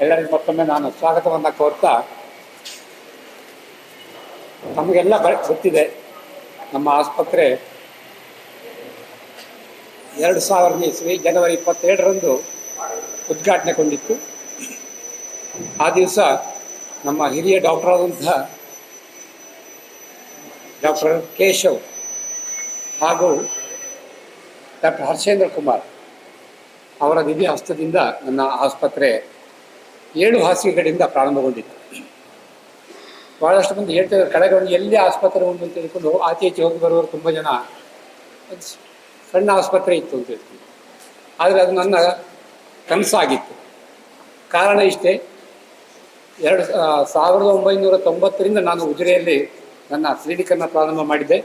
ಎಲ್ಲರಿಗೂ ಮತ್ತೊಮ್ಮೆ ನಾನು ಸ್ವಾಗತವನ್ನು ಕೋರ್ತಾ ನಮಗೆಲ್ಲ ಬ, ಗೊತ್ತಿದೆ, ನಮ್ಮ ಆಸ್ಪತ್ರೆ ಎರಡು ಸಾವಿರದ ಇಸ್ವಿ, ಜನವರಿ ಇಪ್ಪತ್ತೇಳರಂದು ಉದ್ಘಾಟನೆಗೊಂಡಿತ್ತು ಆ ದಿವಸ ನಮ್ಮ ಹಿರಿಯ ಡಾಕ್ಟರ್ ಆದಂತಹ ಡಾಕ್ಟರ್ ಕೇಶವ್ ಹಾಗೂ ಡಾಕ್ಟರ್ ಹರ್ಷೇಂದ್ರ ಕುಮಾರ್ ಅವರ ದಿವ್ಯ ಹಸ್ತದಿಂದ ನನ್ನ ಆಸ್ಪತ್ರೆ ಏಳು ಹಾಸಿಗೆಗಳಿಂದ ಪ್ರಾರಂಭಗೊಂಡಿತ್ತು. ಭಾಳಷ್ಟು ಮಂದಿ ಇದ್ದಾರೆ ಒಂದು ಎಲ್ಲಿ ಆಸ್ಪತ್ರೆ ಉಂಟು ಅಂತ ಹೇಳ್ಕೊಂಡು ಆಚೆ ಈಚೆ ಹೋಗಿ ಬರುವವರು ತುಂಬ ಜನ. ಸಣ್ಣ ಆಸ್ಪತ್ರೆ ಇತ್ತು ಅಂತ ಹೇಳ್ತೀವಿ. ಆದರೆ ಅದು ನನ್ನ ಕನಸಾಗಿತ್ತು. ಕಾರಣ ಇಷ್ಟೇ, ಎರಡು ಸಾವಿರದ ಒಂಬೈನೂರ ತೊಂಬತ್ತರಿಂದ ನಾನು ಉಜಿರೆಯಲ್ಲಿ ನನ್ನ ಕ್ಲಿನಿಕನ್ನು ಪ್ರಾರಂಭ ಮಾಡಿದ್ದೆ.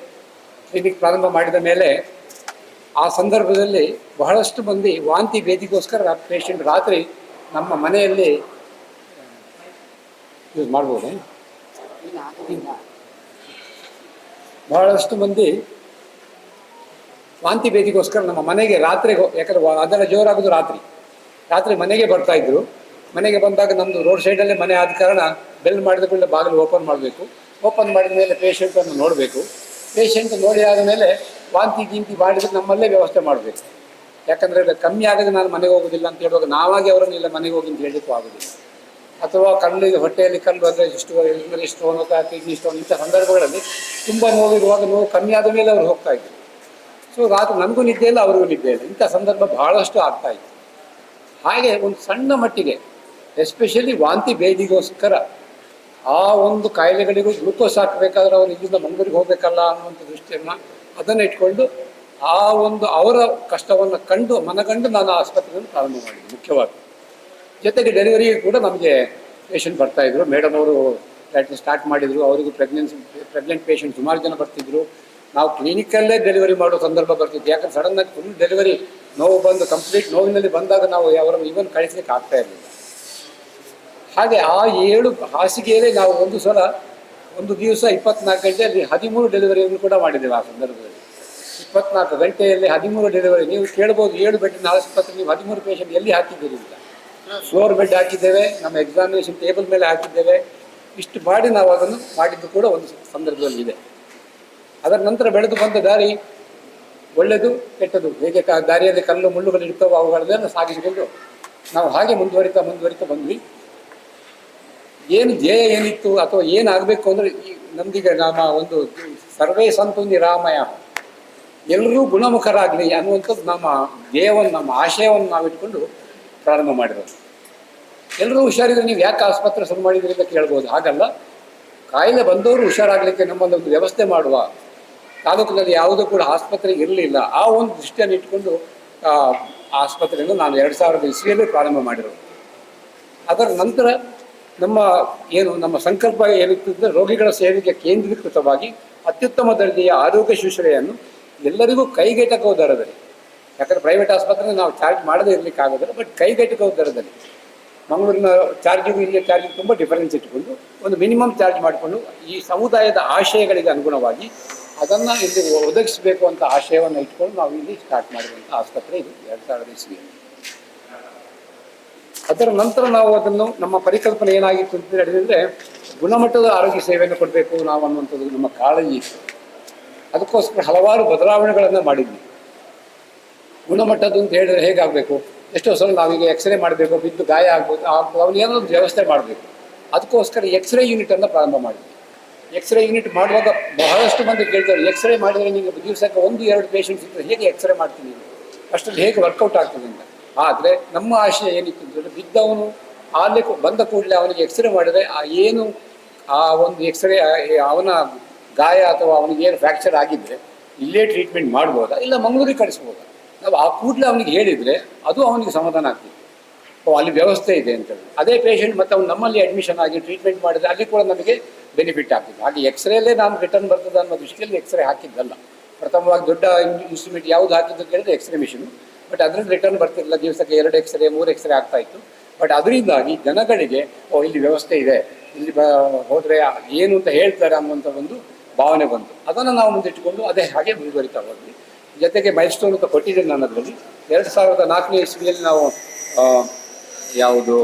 ಕ್ಲಿನಿಕ್ ಪ್ರಾರಂಭ ಮಾಡಿದ ಮೇಲೆ ಆ ಸಂದರ್ಭದಲ್ಲಿ ಬಹಳಷ್ಟು ಮಂದಿ ವಾಂತಿ ಭೇದಿಗೋಸ್ಕರ ಪೇಷಂಟ್ ರಾತ್ರಿ ನಮ್ಮ ಮನೆಯಲ್ಲಿ ಯೂಸ್ ಮಾಡ್ಬೋದೇ? ಬಹಳಷ್ಟು ಮಂದಿ ವಾಂತಿ ಭೇದಿಗೋಸ್ಕರ ನಮ್ಮ ಮನೆಗೆ ರಾತ್ರಿ ಯಾಕಂದ್ರೆ ಅದರ ಅದೆಲ್ಲ ಜೋರಾಗೋದು ರಾತ್ರಿ. ರಾತ್ರಿ ಮನೆಗೆ ಬರ್ತಾ ಇದ್ರು. ಮನೆಗೆ ಬಂದಾಗ ನಮ್ಮದು ರೋಡ್ ಸೈಡಲ್ಲೇ ಮನೆ ಆದ ಕಾರಣ ಬೆಲ್ ಮಾಡಿದ ಕೂಡಲೇ ಬಾಗಿಲು ಓಪನ್ ಮಾಡಬೇಕು. ಓಪನ್ ಮಾಡಿದ ಮೇಲೆ ಪೇಷಂಟನ್ನು ನೋಡಬೇಕು. ಪೇಷಂಟ್ ನೋಡಿ ಆದ ಮೇಲೆ ವಾಂತಿ ಗೀಂತಿ ಮಾಡಿದ್ರೆ ನಮ್ಮಲ್ಲೇ ವ್ಯವಸ್ಥೆ ಮಾಡಬೇಕು. ಯಾಕಂದರೆ ಕಮ್ಮಿ ಆಗದೆ ನಾನು ಮನೆಗೆ ಹೋಗೋದಿಲ್ಲ ಅಂತ ಹೇಳುವಾಗ ನಾವಾಗಿ ಅವರನ್ನು ಇಲ್ಲ ಮನೆಗೆ ಹೋಗಿ ಅಂತ ಹೇಳಲಿಕ್ಕೂ ಆಗೋದಿಲ್ಲ. ಅಥವಾ ಕಣ್ಣಿಗೆ ಹೊಟ್ಟೆಯಲ್ಲಿ ಕಲ್ಲು ಅಂದರೆ ಇಷ್ಟು ಯೂರಿನರಿ ಸ್ಟೋನ್ ಕಿಡ್ನಿ ಸ್ಟೋನ್ ಇಂಥ ಸಂದರ್ಭಗಳಲ್ಲಿ ತುಂಬ ನೋವಿರುವಾಗ ನೋವು ಕಮ್ಮಿ ಆದ ಮೇಲೆ ಅವರು ಹೋಗ್ತಾ ಇದ್ರು. ಸೊ ರಾತ್ರಿ ನನಗೂ ನಿದ್ದೆ ಇಲ್ಲ, ಅವ್ರಿಗೂ ನಿದ್ದೆ ಇಲ್ಲ. ಇಂಥ ಸಂದರ್ಭ ಬಹಳಷ್ಟು ಆಗ್ತಾ ಇತ್ತು. ಹಾಗೆ ಒಂದು ಸಣ್ಣ ಮಟ್ಟಿಗೆ ಎಸ್ಪೆಷಲಿ ವಾಂತಿ ಭೇದಿಗೋಸ್ಕರ ಆ ಒಂದು ಕಾಯಿಲೆಗಳಿಗೂ ಗ್ಲೂಕೋಸ್ ಹಾಕಬೇಕಾದ್ರೆ ಅವ್ರು ಇಲ್ಲಿಂದ ಮಂಗಳೂರಿಗೆ ಹೋಗಬೇಕಲ್ಲ ಅನ್ನುವಂಥ ದೃಷ್ಟಿಯನ್ನು ಅದನ್ನು ಇಟ್ಕೊಂಡು ಆ ಒಂದು ಅವರ ಕಷ್ಟವನ್ನು ಕಂಡು, ಮನಗಂಡು ನಾನು ಆಸ್ಪತ್ರೆಯನ್ನು ಪ್ರಾರಂಭ ಮಾಡಿದೆ, ಮುಖ್ಯವಾಗಿ. ಜೊತೆಗೆ ಡೆಲಿವರಿ ಕೂಡ ನಮಗೆ ಪೇಷಂಟ್ ಬರ್ತಾ ಇದ್ರು. ಮೇಡಮ್ ಅವರು ಸ್ಟಾರ್ಟ್ ಮಾಡಿದ್ರು. ಅವರಿಗೂ ಪ್ರೆಗ್ನೆನ್ಸಿ ಪ್ರೆಗ್ನೆಂಟ್ ಪೇಷಂಟ್ ಸುಮಾರು ಜನ ಬರ್ತಿದ್ರು. ನಾವು ಕ್ಲಿನಿಕಲ್ಲೇ ಡೆಲಿವರಿ ಮಾಡೋ ಸಂದರ್ಭ ಬರ್ತಿತ್ತು. ಯಾಕಂದ್ರೆ ಸಡನ್ನಾಗಿ ಫುಲ್ ಡೆಲಿವರಿ ನೋವು ಬಂದು ಕಂಪ್ಲೀಟ್ ನೋವಿನಲ್ಲಿ ಬಂದಾಗ ನಾವು ಅವರನ್ನು ಇವನ್ ಕಳಿಸ್ಲಿಕ್ಕೆ ಆಗ್ತಾ ಇರಲಿಲ್ಲ. ಹಾಗೆ ಆ ಏಳು ಹಾಸಿಗೆಯಲ್ಲೇ ನಾವು ಒಂದು ಸಲ, ಒಂದು ದಿವಸ ಇಪ್ಪತ್ನಾಲ್ಕು ಗಂಟೆಯಲ್ಲಿ ಹದಿಮೂರು ಡೆಲಿವರಿಯನ್ನು ಕೂಡ ಮಾಡಿದ್ದೇವೆ ಆ ಸಂದರ್ಭದಲ್ಲಿ. ಇಪ್ಪತ್ನಾಲ್ಕು ಗಂಟೆಯಲ್ಲಿ ಹದಿಮೂರು ಡೆಲಿವರಿ ನೀವು ಕೇಳ್ಬೋದು, ಏಳು ಬೆಟ್ಟಿನ ಆಸ್ಪತ್ರೆ ನೀವು ಹದಿಮೂರು ಪೇಷಂಟ್ ಎಲ್ಲಿ ಹಾಕಿದ್ದೀರಿ ಅಂತ. ಫ್ಲೋರ್ ಬೆಡ್ ಹಾಕಿದ್ದೇವೆ, ನಮ್ಮ ಎಕ್ಸಾಮಿನೇಷನ್ ಟೇಬಲ್ ಮೇಲೆ ಹಾಕಿದ್ದೇವೆ. ಇಷ್ಟು ಮಾಡಿ ನಾವು ಅದನ್ನು ಮಾಡಿದ್ದು ಕೂಡ ಒಂದು ಸಂದರ್ಭದಲ್ಲಿ ಇದೆ ಅದರ ನಂತರ ಬೆಳೆದು ಬಂದ ದಾರಿ ಒಳ್ಳೆಯದು, ಕೆಟ್ಟದು. ಹೇಗೆ ಕ ದಾರಿಯಲ್ಲಿ ಕಲ್ಲು ಮುಳ್ಳುಗಳು ಇರ್ತವೋ ಅವುಗಳನ್ನೆಲ್ಲ ಸಾಗಿಸಿಕೊಂಡು ನಾವು ಹಾಗೆ ಮುಂದುವರಿತಾ ಮುಂದುವರಿತಾ ಬಂದ್ವಿ. ಏನು ಧ್ಯೇಯ ಏನಿತ್ತು ಅಥವಾ ಏನಾಗಬೇಕು ಅಂದರೆ ಈ ನಮ್ದೀಗ ನಮ್ಮ ಒಂದು ಸರ್ವೇ ಸಂತು ರಾಮಯ. ಎಲ್ಲರೂ ಗುಣಮುಖರಾಗಲಿ ಅನ್ನುವಂಥದ್ದು ನಮ್ಮ ಧ್ಯೇಯವನ್ನು, ನಮ್ಮ ಆಶಯವನ್ನು ನಾವು ಇಟ್ಕೊಂಡು ಪ್ರಾರಂಭ ಮಾಡಿರೋದು ಎಲ್ಲರೂ ಹುಷಾರಿದ್ರೆ ನೀವು ಯಾಕೆ ಆಸ್ಪತ್ರೆ ಶುರು ಮಾಡಿದ್ರಿ ಅಂತ ಕೇಳ್ಬೋದು. ಹಾಗಲ್ಲ. ಕಾಯಿಲೆ ಬಂದವರು ಹುಷಾರಾಗಲಿಕ್ಕೆ ನಮ್ಮಲ್ಲಿ ಒಂದು ವ್ಯವಸ್ಥೆ ಮಾಡುವ. ತಾಲೂಕಿನಲ್ಲಿ ಯಾವುದೂ ಕೂಡ ಆಸ್ಪತ್ರೆ ಇರಲಿಲ್ಲ. ಆ ಒಂದು ದೃಷ್ಟಿಯನ್ನು ಇಟ್ಕೊಂಡು ಆಸ್ಪತ್ರೆಯನ್ನು ನಾನು ಎರಡು ಸಾವಿರದ ಇಸ್ವಿಯಲ್ಲೇ ಪ್ರಾರಂಭ ಮಾಡಿರೋದು. ಅದರ ನಂತರ ನಮ್ಮ ಏನು, ನಮ್ಮ ಸಂಕಲ್ಪ ಏನಿತ್ತು ರೋಗಿಗಳ ಸೇವೆಗೆ ಕೇಂದ್ರೀಕೃತವಾಗಿ ಅತ್ಯುತ್ತಮ ದರ್ಜೆಯ ಆರೋಗ್ಯ ಶುಶ್ರೂಷೆಯನ್ನು ಎಲ್ಲರಿಗೂ ಕೈಗೆಟಕುವ ದರದಲ್ಲಿ ಯಾಕಂದರೆ ಪ್ರೈವೇಟ್ ಆಸ್ಪತ್ರೆ ನಾವು ಚಾರ್ಜ್ ಮಾಡದೇ ಇರಲಿಕ್ಕೆ ಆಗೋದಿಲ್ಲ ಬಟ್ ಕೈಗೆಟುಕೋ ದರದಲ್ಲಿ. ಮಂಗಳೂರಿನ ಚಾರ್ಜಿಗೂ ಇಲ್ಲಿಯ ಚಾರ್ಜಿಗೆ ತುಂಬ ಡಿಫರೆನ್ಸ್ ಇಟ್ಟುಕೊಂಡು ಒಂದು ಮಿನಿಮಮ್ ಚಾರ್ಜ್ ಮಾಡಿಕೊಂಡು ಈ ಸಮುದಾಯದ ಆಶಯಗಳಿಗೆ ಅನುಗುಣವಾಗಿ ಅದನ್ನು ಇಲ್ಲಿ ಒದಗಿಸಬೇಕು ಅಂತ ಆಶಯವನ್ನು ಇಟ್ಕೊಂಡು ನಾವು ಇಲ್ಲಿ ಸ್ಟಾರ್ಟ್ ಮಾಡಿರುವಂಥ ಆಸ್ಪತ್ರೆ ಇದು ಎರಡು ಸಾವಿರದ ಇಸ್ವಿಯಲ್ಲಿ. ಅದರ ನಂತರ ನಾವು ಅದನ್ನು ನಮ್ಮ ಪರಿಕಲ್ಪನೆ ಏನಾಗಿತ್ತು ಅಂತ ಹೇಳಿದ್ರೆ ಗುಣಮಟ್ಟದ ಆರೋಗ್ಯ ಸೇವೆಯನ್ನು ಕೊಡಬೇಕು ನಾವು ಅನ್ನುವಂಥದ್ದು ನಮ್ಮ ಕಾಳಜಿ ಇತ್ತು. ಅದಕ್ಕೋಸ್ಕರ ಹಲವಾರು ಬದಲಾವಣೆಗಳನ್ನು ಮಾಡಿದ್ವಿ. ಗುಣಮಟ್ಟದ್ದು ಅಂತ ಹೇಳಿದ್ರೆ ಹೇಗಾಗಬೇಕು? ಎಷ್ಟೋ ಸಲ ನಾವೀಗ ಎಕ್ಸ್ರೇ ಮಾಡಬೇಕು, ಬಿದ್ದು ಗಾಯ ಆಗ್ಬೋದು ಅವನು ಏನೋ ಒಂದು ವ್ಯವಸ್ಥೆ ಮಾಡಬೇಕು. ಅದಕ್ಕೋಸ್ಕರ ಎಕ್ಸ್ರೇ ಯೂನಿಟನ್ನು ಪ್ರಾರಂಭ ಮಾಡಿದ್ವಿ ಎಕ್ಸ್ರೇ ಯೂನಿಟ್ ಮಾಡುವಾಗ ಬಹಳಷ್ಟು ಮಂದಿ ಕೇಳ್ತಾರೆ ಎಕ್ಸ್ರೇ ಮಾಡಿದರೆ ನಿಮಗೆ ದಿವಸಕ್ಕೆ ಒಂದು, ಎರಡು ಪೇಷಂಟ್ಸ್ ಇದ್ದರೆ ಹೇಗೆ ಎಕ್ಸ್ರೇ ಮಾಡ್ತೀನಿ? ಅಷ್ಟರಲ್ಲಿ ಹೇಗೆ ವರ್ಕೌಟ್ ಆಗ್ತದೆ ಅಂತ. ಆದರೆ ನಮ್ಮ ಆಶಯ ಏನಿತ್ತು ಅಂತಂದರೆ ಬಿದ್ದವನು ಅಲ್ಲಿ ಬಂದ ಕೂಡಲೇ ಅವನಿಗೆ ಎಕ್ಸ್ರೇ ಮಾಡಿದರೆ ಆ ಏನು, ಆ ಒಂದು ಎಕ್ಸ್ರೇ ಅವನ ಗಾಯ ಅಥವಾ ಅವನಿಗೆ ಏನು ಫ್ರ್ಯಾಕ್ಚರ್ ಆಗಿದ್ದರೆ ಇಲ್ಲೇ ಟ್ರೀಟ್ಮೆಂಟ್ ಮಾಡ್ಬೋದಾ? ಇಲ್ಲ ಮಂಗಳೂರಿಗೆ ಕಳಿಸ್ಬೋದಾ? ನಾವು ಆ ಕೂಡಲೇ ಅವನಿಗೆ ಹೇಳಿದರೆ ಅದು ಅವನಿಗೆ ಸಮಾಧಾನ ಆಗ್ತಿತ್ತು ಓ, ಅಲ್ಲಿ ವ್ಯವಸ್ಥೆ ಇದೆ ಅಂತೇಳಿ ಅದೇ ಪೇಷಂಟ್ ಮತ್ತು ಅವ್ನು ನಮ್ಮಲ್ಲಿ ಅಡ್ಮಿಷನ್ ಆಗಿ ಟ್ರೀಟ್ಮೆಂಟ್ ಮಾಡಿದರೆ ಅಲ್ಲಿ ಕೂಡ ನಮಗೆ ಬೆನಿಫಿಟ್ ಆಗ್ತಿದೆ. ಹಾಗೆ ಎಕ್ಸ್ರೇಲೇ ನಾನು ರಿಟರ್ನ್ ಬರ್ತದೆ ಅನ್ನೋ ದೃಷ್ಟಿಯಲ್ಲಿ ಎಕ್ಸ್ರೇ ಹಾಕಿದ್ದಲ್ಲ. ಪ್ರಥಮವಾಗಿ ದೊಡ್ಡ ಇನ್ಸ್ಟ್ರೂಮೆಂಟ್ ಯಾವುದು ಹಾಕಿದ್ದು ಕೇಳಿದ್ರೆ ಎಕ್ಸ್ರೇ ಮಿಷಿನ್ ಬಟ್ ಅದರಿಂದ ರಿಟರ್ನ್ ಬರ್ತಿರಲಿಲ್ಲ. ದಿವಸಕ್ಕೆ ಎರಡು ಎಕ್ಸ್ರೇ ಮೂರು ಎಕ್ಸ್ರೇ ಆಗ್ತಾ ಇತ್ತು. ಬಟ್ ಅದರಿಂದಾಗಿ ಜನಗಳಿಗೆ, ಓ, ಇಲ್ಲಿ ವ್ಯವಸ್ಥೆ ಇದೆ. ಇಲ್ಲಿ ಬ, ಹೋದರೆ ಏನು ಅಂತ ಹೇಳ್ತಾರೆ ಅನ್ನುವಂಥ ಒಂದು ಭಾವನೆ ಬಂತು. ಅದನ್ನು ನಾವು ಮುಂದಿಟ್ಟುಕೊಂಡು ಅದೇ ಹಾಗೆ ಮುಂದುವರಿತಾ ಹೋದ್ವಿ. ಜೊತೆಗೆ ಮೈಲ್ಸ್ಟೋನ್ ಅಂತ ಕೊಟ್ಟಿದ್ದೇನೆ ನಾನು ಅದರಲ್ಲಿ. ಎರಡು ಸಾವಿರದ ನಾಲ್ಕನೇ ಇಸ್ವಿಯಲ್ಲಿ ನಾವು ಯಾವುದು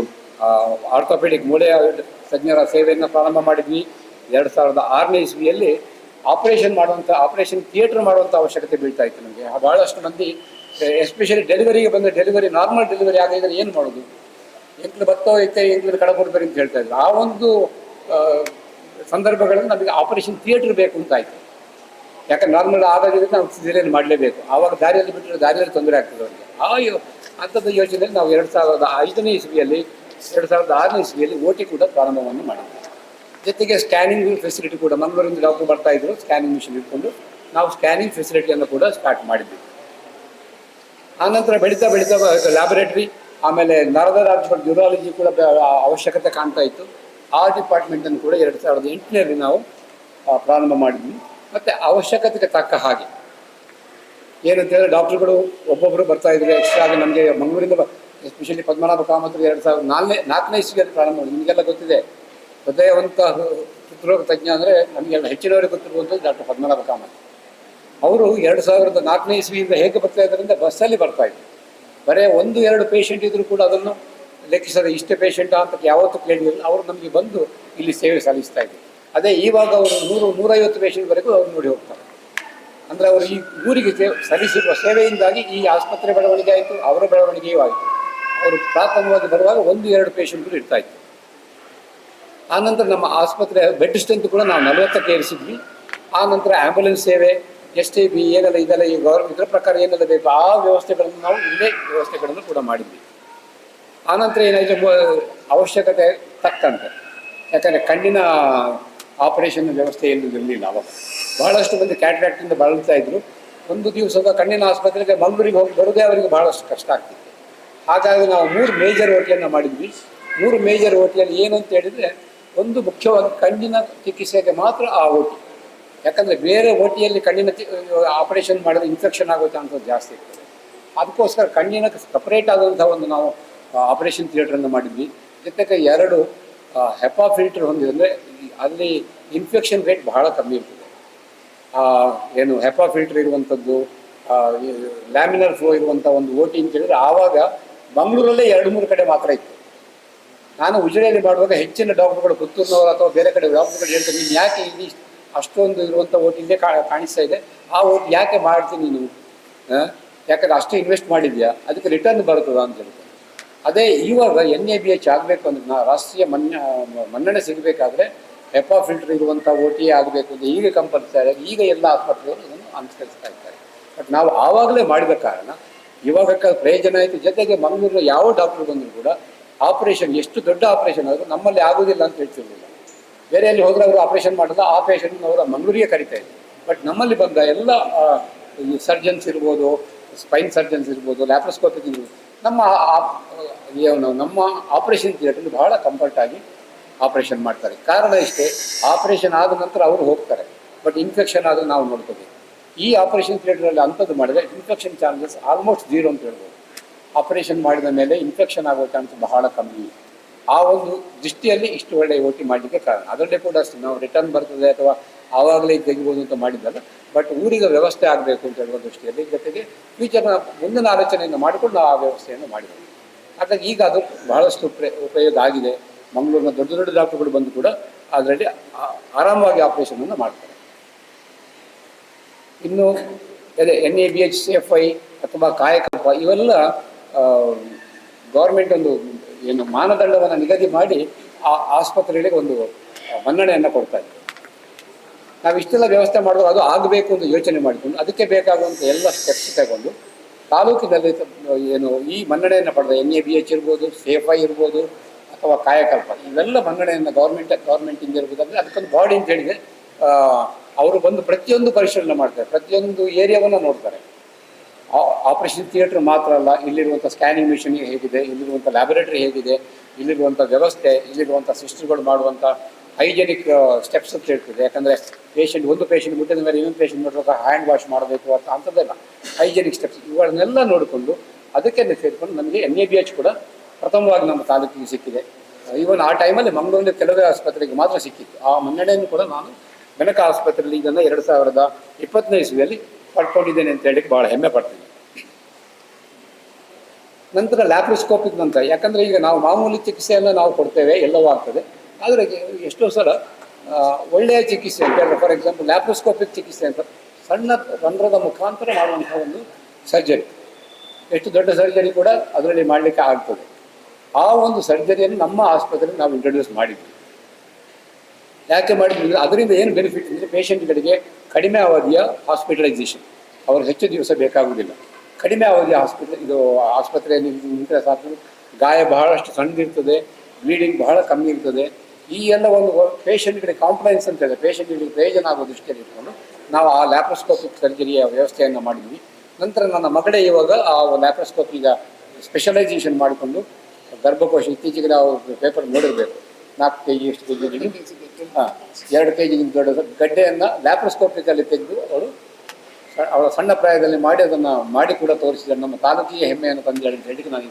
ಆರ್ಥೋಪೆಡಿಕ್ ಮೂಳೆ ತಜ್ಞರ ಸೇವೆಯನ್ನು ಪ್ರಾರಂಭ ಮಾಡಿದ್ವಿ. ಎರಡು ಸಾವಿರದ ಆರನೇ ಇಸ್ವಿಯಲ್ಲಿ ಆಪರೇಷನ್ ಮಾಡುವಂಥ ಆಪರೇಷನ್ ಥಿಯೇಟರ್ ಮಾಡುವಂಥ ಅವಶ್ಯಕತೆ ಬೀಳ್ತಾ ಇತ್ತು ನಮಗೆ. ಭಾಳಷ್ಟು ಮಂದಿ ಎಸ್ಪೆಷಲಿ ಡೆಲಿವರಿಗೆ ಬಂದರೆ ಡೆಲಿವರಿ ನಾರ್ಮಲ್ ಡೆಲಿವರಿ ಆಗಿದ್ರೆ ಏನು ಮಾಡೋದು? ಎಂಕ್ಲು ಬತ್ತೋ ಐತೆ ಎಂಕ್ಲು ಕಡಬರ್ಬರಿ ಅಂತ ಹೇಳ್ತಾ ಇದ್ರು. ಆ ಒಂದು ಸಂದರ್ಭಗಳಲ್ಲಿ ನಮಗೆ ಆಪರೇಷನ್ ಥಿಯೇಟರ್ ಬೇಕು ಅಂತ ಆಯ್ತು. ಯಾಕಂದ್ರೆ ನಾರ್ಮಲ್ ಆದಾಗಿದ್ರೆ ನಾವು ಸಿಜರಿಯನ್ ಮಾಡಲೇಬೇಕು. ಆವಾಗ ದಾರಿಯಲ್ಲಿ ಬಿಟ್ಟರೆ ದಾರಿಯಲ್ಲಿ ತೊಂದರೆ ಆಗ್ತದೆ ಅವರಿಗೆ. ಆ ಅಂಥದ್ದು ಯೋಜನೆಯಲ್ಲಿ ನಾವು ಎರಡು ಸಾವಿರದ ಐದನೇ ಇಸ್ವಿಯಲ್ಲಿ, ಎರಡು ಸಾವಿರದ ಆರನೇ ಇಸ್ವಿಯಲ್ಲಿ ಓ ಟಿ ಕೂಡ ಪ್ರಾರಂಭವನ್ನು ಮಾಡಿದ್ವಿ. ಜೊತೆಗೆ ಸ್ಕ್ಯಾನಿಂಗ್ ಫೆಸಿಲಿಟಿ ಕೂಡ ಮಂಗಳೂರಿಂದ ಡಾಕ್ಟರ್ ಬರ್ತಾ ಇದ್ರು ಸ್ಕ್ಯಾನಿಂಗ್ ಮಿಷಿನ್ ಇಟ್ಕೊಂಡು ನಾವು ಸ್ಕ್ಯಾನಿಂಗ್ ಫೆಸಿಲಿಟಿಯನ್ನು ಕೂಡ ಸ್ಟಾರ್ಟ್ ಮಾಡಿದ್ವಿ. ಆನಂತರ ಬೆಳೀತಾ ಬೆಳೀತಾ ಲ್ಯಾಬೊರೇಟರಿ ಆಮೇಲೆ ನರದ ರಾಜ್ಯಗಳ ನ್ಯೂರಾಲಜಿ ಕೂಡ ಅವಶ್ಯಕತೆ ಕಾಣ್ತಾ ಇತ್ತು. ಆ ಡಿಪಾರ್ಟ್ಮೆಂಟನ್ನು ಕೂಡ ಎರಡು ಸಾವಿರದ ಎಂಟನೇರಲ್ಲಿ ನಾವು ಪ್ರಾರಂಭ ಮಾಡಿದ್ವಿ. ಮತ್ತು ಅವಶ್ಯಕತೆಗೆ ತಕ್ಕ ಹಾಗೆ. ಏನಂತ ಹೇಳಿದ್ರೆ ಡಾಕ್ಟರ್ಗಳು ಒಬ್ಬೊಬ್ಬರು ಬರ್ತಾ ಇದ್ರು ಎಕ್ಸ್ಟ್ರಾ ಆಗಿ ನಮಗೆ ಮಂಗಳೂರಿಂದ ಎಸ್ಪೆಷಲಿ ಪದ್ಮನಾಭ ಕಾಮತ್ ಎರಡು ಸಾವಿರದ ನಾಲ್ಕನೇ ನಾಲ್ಕನೇ ಇಸ್ವಿಯಲ್ಲಿ ಪ್ರಾರಂಭ ಮಾಡಿ ನಿಮಗೆಲ್ಲ ಗೊತ್ತಿದೆ, ಹೃದಯವಂತ ಹೃದ್ರೋಗ ತಜ್ಞ ಅಂದರೆ ನಮಗೆಲ್ಲ ಹೆಚ್ಚಿನವರಿಗೆ ಗೊತ್ತಿರುವಂಥದ್ದು ಡಾಕ್ಟರ್ ಪದ್ಮನಾಭ ಕಾಮತ್ ಅವರು ಎರಡು ಸಾವಿರದ ನಾಲ್ಕನೇ ಇಸ್ವಿಯಿಂದ ಹೇಗೆ ಬರ್ತಾ ಇದ್ದರಿಂದ ಬಸ್ಸಲ್ಲಿ ಬರ್ತಾ ಇದ್ರು. ಬರೀ ಒಂದು, ಎರಡು ಪೇಷಂಟ್ ಇದ್ದರೂ ಕೂಡ ಅದನ್ನು ಲೆಕ್ಕಿಸದೆ ಇಷ್ಟೇ ಪೇಷಂಟ್ ಅಂತ ಯಾವತ್ತೂ ಕೇಳಿದ್ರು ಅವರು ನಮಗೆ ಬಂದು ಇಲ್ಲಿ ಸೇವೆ ಸಲ್ಲಿಸ್ತಾ ಇದ್ರು. ಅದೇ ಇವಾಗ ಅವರು ನೂರು, ನೂರೈವತ್ತು ಪೇಷಂಟ್ವರೆಗೂ ಅವ್ರು ನೋಡಿ ಹೋಗ್ತಾರೆ. ಅಂದರೆ ಅವರು ಈ ಊರಿಗೆ ಸಲ್ಲಿಸಿರುವ ಸೇವೆಯಿಂದಾಗಿ ಈ ಆಸ್ಪತ್ರೆ ಬೆಳವಣಿಗೆ ಆಯಿತು, ಅವರ ಬೆಳವಣಿಗೆಯೂ ಆಯಿತು. ಅವರು ಪ್ರಾಥಮಿಕವಾಗಿ ಬರುವಾಗ ಒಂದು, ಎರಡು ಪೇಷಂಟ್ಗಳು ಇರ್ತಾ ಇತ್ತು ಆನಂತರ ನಮ್ಮ ಆಸ್ಪತ್ರೆ ಬೆಡ್ ಸ್ಟ್ರೆಂತ್ ಕೂಡ ನಾವು ನಲವತ್ತಕ್ಕೆ ಏರಿಸಿದ್ವಿ. ಆ ನಂತರ ಆ್ಯಂಬುಲೆನ್ಸ್ ಸೇವೆ ಎಸ್ ಟಿ ಬಿ ಏನೆಲ್ಲ ಇದೆಲ್ಲ ಈ ಗೌರ್ಮೆಂಟ್ ಇದರ ಪ್ರಕಾರ ಏನೆಲ್ಲ ಬೇಕು, ಆ ವ್ಯವಸ್ಥೆಗಳನ್ನು ನಾವು ಇಲ್ಲೇ ವ್ಯವಸ್ಥೆಗಳನ್ನು ಕೂಡ ಮಾಡಿದ್ವಿ. ಆನಂತರ ಏನಾಯಿತು, ಅವಶ್ಯಕತೆ ತಕ್ಕಂತೆ. ಯಾಕಂದರೆ ಕಣ್ಣಿನ ಆಪರೇಷನ್ ವ್ಯವಸ್ಥೆ ಏನು ಇರಲಿಲ್ಲ ಅವಾಗ. ಬಹಳಷ್ಟು ಮಂದಿ ಕ್ಯಾಟ್ರಾಕ್ಟಿಂದ ಬಳಲ್ತಾ ಇದ್ರು. ಒಂದು ದಿವಸದ ಕಣ್ಣಿನ ಆಸ್ಪತ್ರೆಗೆ ಮಂಗಳೂರಿಗೆ ಹೋಗಿ ಬರೋದೇ ಅವರಿಗೆ ಬಹಳಷ್ಟು ಕಷ್ಟ ಆಗ್ತಿತ್ತು. ಹಾಗಾಗಿ ನಾವು ಮೂರು ಮೇಜರ್ ಓಟಿಯನ್ನು ಮಾಡಿದ್ವಿ. ಮೂರು ಮೇಜರ್ ಓಟಿಯಲ್ಲಿ ಏನು ಅಂತ ಹೇಳಿದರೆ, ಒಂದು ಮುಖ್ಯವಾಗಿ ಕಣ್ಣಿನ ಚಿಕಿತ್ಸೆಗೆ ಮಾತ್ರ ಆ ಓಟಿ ಯಾಕಂದರೆ ಬೇರೆ ಓಟಿಯಲ್ಲಿ ಕಣ್ಣಿನ ಆಪರೇಷನ್ ಮಾಡಿದ್ರೆ ಇನ್ಫೆಕ್ಷನ್ ಆಗೋ ಚಾನ್ಸಸ್ ಜಾಸ್ತಿ ಇರ್ತದೆ. ಅದಕ್ಕೋಸ್ಕರ ಕಣ್ಣಿನ ಸಪ್ರೇಟ್ ಆದಂಥ ಒಂದು ನಾವು ಆಪರೇಷನ್ ಥಿಯೇಟ್ರನ್ನು ಮಾಡಿದ್ವಿ. ಜೊತೆಗೆ ಎರಡು ಹೆಪಾ ಫಿಲ್ಟರ್ ಹೊಂದಿದೆ ಅಂದರೆ ಅಲ್ಲಿ ಇನ್ಫೆಕ್ಷನ್ ರೇಟ್ ಬಹಳ ಕಮ್ಮಿ ಇರ್ತದೆ. ಏನು ಹೆಪಾ ಫಿಲ್ಟರ್ ಇರುವಂಥದ್ದು ಲ್ಯಾಮಿನರ್ ಫ್ಲೋ ಇರುವಂಥ ಒಂದು ಓಟಿ ಅಂತ ಹೇಳಿದ್ರೆ ಆವಾಗ ಮಂಗಳೂರಲ್ಲೇ ಎರಡು, ಮೂರು ಕಡೆ ಮಾತ್ರ ಇತ್ತು. ನಾನು ಉಜಿರೆಯಲ್ಲಿ ಮಾಡುವಾಗ ಹೆಚ್ಚಿನ ಡಾಕ್ಟರ್ಗಳು ಪುತ್ತೂರಿನವರು ಅಥವಾ ಬೇರೆ ಕಡೆ ಡಾಕ್ಟರ್ಗಳು ಹೇಳ್ತಾರೆ, ನೀನು ಯಾಕೆ ಇಲ್ಲಿ ಅಷ್ಟೊಂದು ಇರುವಂಥ ಓಟ್ ಇಲ್ಲೇ ಕಾ, ಕಾಣಿಸ್ತಾ ಇದೆ? ಆ ಓಟ್ ಯಾಕೆ ಮಾಡ್ತೀನಿ ನೀನು? ಯಾಕಂದ್ರೆ ಅಷ್ಟು ಇನ್ವೆಸ್ಟ್ ಮಾಡಿದ್ಯಾ? ಅದಕ್ಕೆ ರಿಟರ್ನ್ ಬರ್ತದ ಅಂತ ಹೇಳ್ತಾರೆ. ಇವಾಗ ಎನ್ ಎ ಬಿ ಎಚ್ ಆಗಬೇಕು ಅಂದ್ರೆ ನಾ ರಾಷ್ಟ್ರೀಯ ಮನ್ನ ಮನ್ನಣೆ ಸಿಗಬೇಕಾದ್ರೆ ಹೆಪಾ ಫಿಲ್ಟರ್ ಇರುವಂಥ ಓ ಟಿ ಆಗಬೇಕು ಅಂತ ಈಗ ಕಂಪಲ್ಸರಿ ಈಗ ಎಲ್ಲ ಆಸ್ಪತ್ರೆಗಳು ಇದನ್ನು ಅನುಸರಿಸ್ತಾ ಇದ್ದಾರೆ. ಬಟ್ ನಾವು ಆವಾಗಲೇ ಮಾಡಿದ ಕಾರಣ ಇವಾಗ ಪ್ರಯೋಜನ ಆಯಿತು. ಜೊತೆಗೆ ಮಂಗಳೂರಿನ ಯಾವ ಡಾಕ್ಟರ್ ಬಂದರೂ ಕೂಡ ಆಪರೇಷನ್ ಎಷ್ಟು ದೊಡ್ಡ ಆಪರೇಷನ್ ಆದರೂ ನಮ್ಮಲ್ಲಿ ಆಗೋದಿಲ್ಲ ಅಂತ ಹೇಳ್ತಿರ್ಲಿಲ್ಲ. ಬೇರೆ ಎಲ್ಲಿ ಹೋದ್ರೆ ಅವರು ಆಪರೇಷನ್ ಮಾಡಿದ್ರೆ ಆ ಪೇಷಂಟ್ ಅವರು ಮಂಗಳೂರಿಗೆ ಕರಿತಾ ಇದ್ರು. ಬಟ್ ನಮ್ಮಲ್ಲಿ ಬಂದ ಎಲ್ಲ ಸರ್ಜನ್ಸ್ ಇರ್ಬೋದು ಸ್ಪೈನ್ ಸರ್ಜನ್ಸ್ ಇರ್ಬೋದು ಲ್ಯಾಪ್ರೋಸ್ಕೋಪಿಕ್ ಇರ್ಬೋದು, ನಮ್ಮ ನಮ್ಮ ಆಪರೇಷನ್ ಥಿಯೇಟರ್ ಬಹಳ ಕಂಫರ್ಟ್ ಆಗಿ ಆಪರೇಷನ್ ಮಾಡ್ತಾರೆ. ಕಾರಣ ಇಷ್ಟೇ ಆಪರೇಷನ್ ಆದ ನಂತರ ಅವರು ಹೋಗ್ತಾರೆ. ಬಟ್ ಇನ್ಫೆಕ್ಷನ್ ಆದರೆ ನಾವು ನೋಡ್ಕೋಬೇಕು. ಈ ಆಪರೇಷನ್ ಥಿಯೇಟ್ರಲ್ಲಿ ಅಂಥದ್ದು ಮಾಡಿದ್ರೆ ಇನ್ಫೆಕ್ಷನ್ ಚಾನ್ಸಸ್ ಆಲ್ಮೋಸ್ಟ್ ಜೀರೋ ಅಂತ ಹೇಳ್ಬೋದು. ಆಪರೇಷನ್ ಮಾಡಿದ ಮೇಲೆ ಇನ್ಫೆಕ್ಷನ್ ಆಗೋ ಚಾನ್ಸ್ ಬಹಳ ಕಮ್ಮಿ. ಆ ಒಂದು ದೃಷ್ಟಿಯಲ್ಲಿ ಇಷ್ಟು ಒಳ್ಳೆಯ ಓಟಿ ಮಾಡಲಿಕ್ಕೆ ಕಾರಣ. ಅದರಲ್ಲೇ ಕೂಡ ಅಷ್ಟೇ, ನಾವು ರಿಟರ್ನ್ ಬರ್ತದೆ ಅಥವಾ ಆವಾಗಲೇ ತೆಗಿಬೋದು ಅಂತ ಮಾಡಿದ್ದಲ್ಲ ಬಟ್ ಊರಿಗೆ ವ್ಯವಸ್ಥೆ ಆಗಬೇಕು ಅಂತ ಹೇಳುವ ದೃಷ್ಟಿಯಲ್ಲಿ ಜೊತೆಗೆ ಫ್ಯೂಚರ್ನ ಮುಂದಿನ ಆಲೋಚನೆಯನ್ನು ಮಾಡಿಕೊಂಡು ಆ ವ್ಯವಸ್ಥೆಯನ್ನು ಮಾಡಿದ್ದಾರೆ. ಹಾಗಾಗಿ ಈಗ ಅದು ಬಹಳಷ್ಟು ಉಪಯೋಗ ಆಗಿದೆ. ಮಂಗಳೂರಿನ ದೊಡ್ಡ ದೊಡ್ಡ ಡಾಕ್ಟರ್ಗಳು ಬಂದು ಕೂಡ ಅದರಲ್ಲಿ ಆರಾಮವಾಗಿ ಆಪರೇಷನನ್ನು ಮಾಡ್ತಾರೆ. ಇನ್ನು ಅದೇ N A B H C F I ಅಥವಾ ಕಾಯಕಲ್ಪ ಇವೆಲ್ಲ ಗೌರ್ಮೆಂಟ್ ಒಂದು ಏನು ಮಾನದಂಡವನ್ನು ನಿಗದಿ ಮಾಡಿ ಆ ಆಸ್ಪತ್ರೆಗಳಿಗೆ ಒಂದು ಮನ್ನಣೆಯನ್ನು ಕೊಡ್ತಾ ಇದೆ ನಾವು ಇಷ್ಟೆಲ್ಲ ವ್ಯವಸ್ಥೆ ಮಾಡಿದ್ರೆ ಅದು ಆಗಬೇಕು ಅಂತ ಯೋಚನೆ ಮಾಡಿಕೊಂಡು ಅದಕ್ಕೆ ಬೇಕಾಗುವಂಥ ಎಲ್ಲ ಸ್ಟೆಪ್ಸ್ ತಗೊಂಡು ತಾಲೂಕಿನಲ್ಲಿ ಏನು ಈ ಮನ್ನಣೆಯನ್ನು ಪಡೆದ ಎನ್ ಎ ಬಿ ಎಚ್ ಇರ್ಬೋದು ಸೇಫ್ ಇರ್ಬೋದು, ಅಥವಾ ಕಾಯಕಲ್ಪ, ಇವೆಲ್ಲ ಮನ್ನಣೆಯನ್ನು ಗೌರ್ಮೆಂಟ್ ಗೌರ್ಮೆಂಟಿಂದ ಇರ್ಬೋದು ಅಂದರೆ ಅದಕ್ಕೊಂದು ಬಾಡಿ ಅಂತ ಹೇಳಿದರೆ ಅವರು ಬಂದು ಪ್ರತಿಯೊಂದು ಪರಿಶೀಲನೆ ಮಾಡ್ತಾರೆ, ಪ್ರತಿಯೊಂದು ಏರಿಯಾವನ್ನು ನೋಡ್ತಾರೆ. ಆಪರೇಷನ್ ಥಿಯೇಟ್ರ್ ಮಾತ್ರ ಅಲ್ಲ ಇಲ್ಲಿರುವಂಥ ಸ್ಕ್ಯಾನಿಂಗ್ ಮಿಷನ್ ಹೇಗಿದೆ ಇಲ್ಲಿರುವಂಥ ಲ್ಯಾಬೊರೇಟರಿ ಹೇಗಿದೆ ಇಲ್ಲಿರುವಂಥ ವ್ಯವಸ್ಥೆ ಇಲ್ಲಿರುವಂಥ ಸಿಸ್ಟರ್ಗಳು ಮಾಡುವಂಥ ಹೈಜೆನಿಕ್ ಸ್ಟೆಪ್ಸ್ ಅಂತ ಹೇಳ್ತದೆ ಯಾಕಂದರೆ ಪೇಷಂಟ್ ಒಂದು ಪೇಷಂಟ್ ಮುಟ್ಟಿದ ಮೇಲೆ ಇನ್ನೊಂದು ಪೇಷಂಟ್ ಮುಟ್ಟುವಾಗ ಹ್ಯಾಂಡ್ ವಾಶ್ ಮಾಡಬೇಕು ಅಂತ ಅಂಥದ್ದೆಲ್ಲ ಹೈಜೆನಿಕ್ ಸ್ಟೆಪ್ಸ್ ಇವುಗಳನ್ನೆಲ್ಲ ನೋಡಿಕೊಂಡು ಅದಕ್ಕೆ ಸೇರಿಕೊಂಡು ನಮಗೆ ಎನ್ ಎ ಬಿ ಎಚ್ ಕೂಡ ಪ್ರಥಮವಾಗಿ ನಮ್ಮ ತಾಲೂಕಿಗೆ ಸಿಕ್ಕಿದೆ. ಈವನ್ ಆ ಟೈಮಲ್ಲಿ ಮಂಗಳೂರಿನ ಕೆಲವೇ ಆಸ್ಪತ್ರೆಗೆ ಮಾತ್ರ ಸಿಕ್ಕಿತ್ತು. ಆ ಮನ್ನಣೆಯನ್ನು ಕೂಡ ನಾನು ಬೆನಕ ಆಸ್ಪತ್ರೆಯಲ್ಲಿ ಇದನ್ನು ಎರಡು ಸಾವಿರದ ಇಪ್ಪತ್ತನೇ ಇಸ್ವಿಯಲ್ಲಿ ಪಡ್ಕೊಂಡಿದ್ದೇನೆ ಅಂತ ಹೇಳಿಕ್ಕೆ ಭಾಳ ಹೆಮ್ಮೆ ಪಡ್ತೀನಿ. ನಂತರ ಲ್ಯಾಪ್ರೋಸ್ಕೋಪಿಕ್ ನಂತರ, ಯಾಕಂದರೆ ಈಗ ನಾವು ಮಾಮೂಲಿ ಚಿಕಿತ್ಸೆಯನ್ನು ನಾವು ಕೊಡ್ತೇವೆ, ಎಲ್ಲವೂ ಆಗ್ತದೆ. ಆದರೆ ಎಷ್ಟೋ ಸಲ ಒಳ್ಳೆಯ ಚಿಕಿತ್ಸೆ ಅಂತ ಹೇಳಿದ್ರೆ ಫಾರ್ ಎಕ್ಸಾಂಪಲ್ ಲ್ಯಾಪ್ರೋಸ್ಕೋಪಿಕ್ ಚಿಕಿತ್ಸೆ ಅಂತ, ಸಣ್ಣ ರಂಧ್ರದ ಮುಖಾಂತರ ಮಾಡುವಂಥ ಒಂದು ಸರ್ಜರಿ ಎಷ್ಟು ದೊಡ್ಡ ಸರ್ಜರಿ ಕೂಡ ಅದರಲ್ಲಿ ಮಾಡಲಿಕ್ಕೆ ಆಗ್ತದೆ. ಆ ಒಂದು ಸರ್ಜರಿಯನ್ನು ನಮ್ಮ ಆಸ್ಪತ್ರೆಯಲ್ಲಿ ನಾವು ಇಂಟ್ರೊಡ್ಯೂಸ್ ಮಾಡಿದ್ವಿ. ಯಾಕೆ ಮಾಡಿದ್ವಿ ಅಂದ್ರೆ, ಅದರಿಂದ ಏನು ಬೆನಿಫಿಟ್ ಅಂದರೆ ಪೇಷಂಟ್ಗಳಿಗೆ ಕಡಿಮೆ ಅವಧಿಯ ಹಾಸ್ಪಿಟಲೈಸೇಷನ್ ಅವರು ಹೆಚ್ಚು ದಿವಸ ಬೇಕಾಗುವುದಿಲ್ಲ. ಕಡಿಮೆ ಅವಧಿಯ ಹಾಸ್ಪಿಟಲ್ ಇದು ಆಸ್ಪತ್ರೆಯಲ್ಲಿ ನಿಂತರೆ ಸಾಕು, ಗಾಯ ಬಹಳಷ್ಟು ಸಣ್ಣದಿರ್ತದೆ ಬ್ಲೀಡಿಂಗ್ ಬಹಳ ಕಮ್ಮಿ ಇರ್ತದೆ. ಈ ಎಲ್ಲ ಒಂದು ಪೇಷಂಟ್ಗಳಿಗೆ ಕಾಂಪ್ಲೈನ್ಸ್ ಅಂತ ಇದೆ. ಪೇಷಂಟ್ಗಳಿಗೆ ಪ್ರಯೋಜನ ಆಗೋ ದೃಷ್ಟಿಯಲ್ಲಿ ಇಟ್ಕೊಂಡು ನಾವು ಆ ಲ್ಯಾಪ್ರೋಸ್ಕೋಪಿಕ್ ಸರ್ಜರಿಯ ವ್ಯವಸ್ಥೆಯನ್ನು ಮಾಡಿದ್ವಿ. ನಂತರ ನನ್ನ ಮಗಳೇ ಇವಾಗ ಆ ಲ್ಯಾಪ್ರೋಸ್ಕೋಪ್ ಈಗ ಸ್ಪೆಷಲೈಸೇಷನ್ ಮಾಡಿಕೊಂಡು ಗರ್ಭಕೋಶ ಇತ್ತೀಚೆಗೆ ನಾವು ಪೇಪರ್ ನೋಡಿರಬೇಕು. ನಾಲ್ಕು ಕೆ ಜಿ ಎಷ್ಟು ಕೆ ಜಿ ಹಾಂ ಎರಡು ಕೆ ಜಿಗಿಂತ ದೊಡ್ಡ ಗಡ್ಡೆಯನ್ನು ಲ್ಯಾಪ್ರೋಸ್ಕೋಪಿಕಲ್ಲಿ ತೆಗೆದು ಅವಳು ಸ- ಅವಳ ಸಣ್ಣ ಪ್ರಾಯದಲ್ಲಿ ಮಾಡಿ ಅದನ್ನು ಮಾಡಿ ಕೂಡ ತೋರಿಸಿದ ನಮ್ಮ ತಾಲೂಕಿಗೆ ಹೆಮ್ಮೆಯನ್ನು ತಂದು ಅಂತ ಹೇಳಿ ನಾನು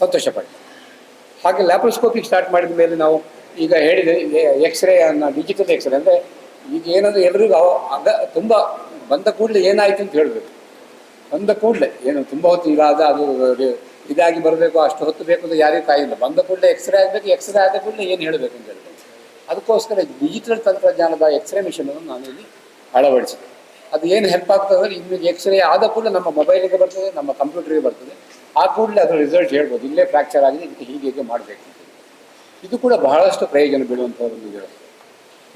ಸಂತೋಷಪಟ್ಟೆ ಹಾಗೆ ಲ್ಯಾಪ್ರೋಸ್ಕೋಪಿಕ್ ಸ್ಟಾರ್ಟ್ ಮಾಡಿದ ಮೇಲೆ ನಾವು ಈಗ ಹೇಳಿದೆ ಎಕ್ಸ್ರೇ ಅನ್ನ ಡಿಜಿಟಲ್ ಎಕ್ಸ್ರೇ ಅಂದರೆ ಈಗ ಏನಂದ್ರೆ ಎಲ್ರಿಗೂ ಅಗ ತುಂಬ ಬಂದ ಕೂಡಲೇ ಏನಾಯ್ತು ಅಂತ ಹೇಳಬೇಕು. ಬಂದ ಕೂಡಲೇ ಏನು ತುಂಬ ಹೊತ್ತು ಇದಾದ ಅದು ಇದಾಗಿ ಬರಬೇಕು, ಅಷ್ಟು ಹೊತ್ತು ಬೇಕು ಅಂತ ಯಾರಿಗೂ ಕಾಯಿಲ್ಲ. ಬಂದ ಕೂಡಲೇ ಎಕ್ಸ್ರೇ ಆಗಬೇಕು ಎಕ್ಸ್ರೇ ಆದ ಕೂಡಲೇ ಏನು ಹೇಳಬೇಕು ಅಂತ ಹೇಳ್ಬೇಕು. ಅದಕ್ಕೋಸ್ಕರ ಡಿಜಿಟಲ್ ತಂತ್ರಜ್ಞಾನದ ಎಕ್ಸ್ರೇ ಮಿಷನನ್ನು ನಾನು ಇಲ್ಲಿ ಅಳವಡಿಸಿದೆ. ಅದು ಏನು ಹೆಲ್ಪ್ ಆಗ್ತದೆ ಅಂದರೆ ಇನ್ನು ಎಕ್ಸ್ರೇ ಆದ ಕೂಡಲೇ ನಮ್ಮ ಮೊಬೈಲಿಗೆ ಬರ್ತದೆ, ನಮ್ಮ ಕಂಪ್ಯೂಟರ್ಗೆ ಬರ್ತದೆ. ಆ ಕೂಡಲೇ ಅದರ ರಿಸಲ್ಟ್ ಹೇಳ್ಬೋದು. ಇಲ್ಲೇ ಫ್ರ್ಯಾಕ್ಚರ್ ಆಗಿದೆ, ಇದಕ್ಕೆ ಹೀಗೆ ಹೀಗೆ ಮಾಡಬೇಕು. ಇದು ಕೂಡ ಬಹಳಷ್ಟು ಪ್ರಯೋಜನ ಬೀಳುವಂಥ ಒಂದು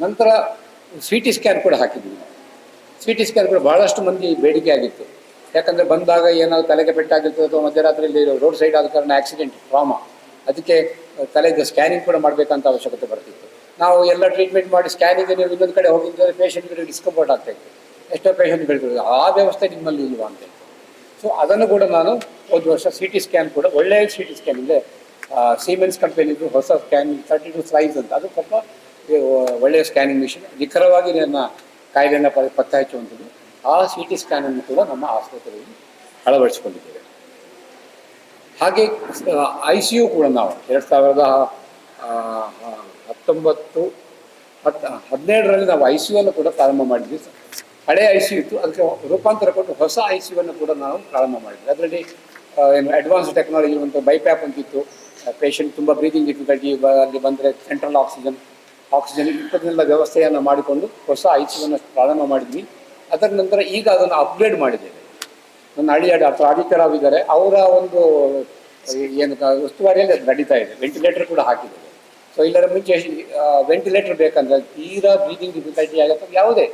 ನಂತರ ಸಿ ಟಿ ಸ್ಕ್ಯಾನ್ ಕೂಡ ಹಾಕಿದ್ವಿ. ಸಿ ಟಿ ಸ್ಕ್ಯಾನ್ ಕೂಡ ಬಹಳಷ್ಟು ಮಂದಿ ಬೇಡಿಕೆ ಆಗಿತ್ತು. ಯಾಕಂದರೆ ಬಂದಾಗ ಏನಾದ್ರು ತಲೆಗೆ ಪೆಟ್ಟಾಗಿರ್ತದೆ ಅಥವಾ ಮಧ್ಯರಾತ್ರಿಯಲ್ಲಿ ರೋಡ್ ಸೈಡ್ ಆದ ಕಾರಣ ಆಕ್ಸಿಡೆಂಟ್ ಟ್ರಾಮಾ ಅದಕ್ಕೆ ತಲೆಗೆ ಸ್ಕ್ಯಾನಿಂಗ್ ಕೂಡ ಮಾಡಬೇಕಂತ ಅವಶ್ಯಕತೆ ಬರ್ತಿತ್ತು. ನಾವು ಎಲ್ಲ ಟ್ರೀಟ್ಮೆಂಟ್ ಮಾಡಿ ಸ್ಕ್ಯಾನಿಂಗ್ ನೀವು ಇನ್ನೊಂದು ಕಡೆ ಹೋಗಿದ್ದರೆ ಪೇಷಂಟ್ಗಳಿಗೆ ಡಿಸ್ಕಂಫರ್ಟ್ ಆಗ್ತಾ ಇತ್ತು. ಎಷ್ಟೋ ಪೇಷಂಟ್ ಬೆಳೆದಿರೋದು ಆ ವ್ಯವಸ್ಥೆ ನಿಮ್ಮಲ್ಲಿ ಇಲ್ವಾ ಅಂತ. ಸೊ ಅದನ್ನು ಕೂಡ ನಾನು ಒಂದು ವರ್ಷ ಸಿ ಟಿ ಸ್ಕ್ಯಾನ್ ಕೂಡ, ಒಳ್ಳೆಯ ಸಿ ಟಿ ಸ್ಕ್ಯಾನ್ ಇದೆ ಸೀಮೆನ್ಸ್ ಕಂಪೆನಿದು ಹೊಸ ಸ್ಕ್ಯಾನಿಂಗ್ ತರ್ಟಿ ಟು ಸ್ಲೈಸ್ ಅಂತ. ಅದು ಸ್ವಲ್ಪ ಒಳ್ಳೆಯ ಸ್ಕ್ಯಾನಿಂಗ್ ಮಿಷಿನ್ ನಿಖರವಾಗಿ ನನ್ನ ಕಾಯಿಲೆಯನ್ನ ಪತ್ತೆ ಹಚ್ಚುವಂಥದ್ದು ಆ ಸಿ ಟಿ ಸ್ಕ್ಯಾನನ್ನು ಕೂಡ ನಮ್ಮ ಆಸ್ಪತ್ರೆಯಲ್ಲಿ ಅಳವಡಿಸಿಕೊಂಡಿದ್ದೇವೆ. ಹಾಗೆ ಐ ಸಿ ಯು ಕೂಡ ನಾವು ಎರಡು ಸಾವಿರದ ಹತ್ತೊಂಬತ್ತು ಹತ್ತು ಹದಿನೇಳರಲ್ಲಿ ನಾವು ಐ ಸಿ ಯು ಅನ್ನು ಕೂಡ ಪ್ರಾರಂಭ ಮಾಡಿದ್ವಿ. ಹಳೆ ಐ ಸಿ ಯು ಇತ್ತು. ಅದಕ್ಕೆ ರೂಪಾಂತರ ಕೊಟ್ಟು ಹೊಸ ಐ ಸಿ ಅನ್ನು ಕೂಡ ನಾವು ಪ್ರಾರಂಭ ಮಾಡಿದ್ವಿ. ಅದರಲ್ಲಿ ಏನು ಅಡ್ವಾನ್ಸ್ ಟೆಕ್ನಾಲಜಿ ಅಂತ ಬೈಪ್ಯಾಪ್ ಅಂತಿತ್ತು. ಪೇಷಂಟ್ ತುಂಬ ಬ್ರೀದಿಂಗ್ ಡಿಫಿಕಲ್ಟಿ ಅಲ್ಲಿ ಬಂದರೆ ಸೆಂಟ್ರಲ್ ಆಕ್ಸಿಜನ್ ಆಕ್ಸಿಜನ್ ಇಂಥದ್ದನ್ನೆಲ್ಲ ವ್ಯವಸ್ಥೆಯನ್ನು ಮಾಡಿಕೊಂಡು ಹೊಸ ಐ ಸಿ ಯುವನ್ನು ಪ್ರಾರಂಭ ಮಾಡಿದ್ವಿ. ಅದರ ನಂತರ ಈಗ ಅದನ್ನು ಅಪ್ಗ್ರೇಡ್ ಮಾಡಿದ್ದೇವೆ. ನನ್ನ ಹಳ್ಳಿಯ ಡಾಕ್ಟರ್ ಆದಿತ್ಯ ರಾವ್ ಇದ್ದಾರೆ. ಅವರ ಒಂದು ಏನು ಉಸ್ತುವಾರಿಯಲ್ಲಿ ಅದು ನಡೀತಾ ಇದೆ. ವೆಂಟಿಲೇಟರ್ ಕೂಡ ಹಾಕಿದ್ದೇವೆ. ಸೊ ಇಲ್ಲರ ಮುಂಚೆ ವೆಂಟಿಲೇಟರ್ ಬೇಕಂದ್ರೆ ತೀರಾ ಬ್ರೀದಿಂಗ್ ಡಿಫಿಕಲ್ಟಿ ಆಗುತ್ತೆ. ಯಾವುದೇ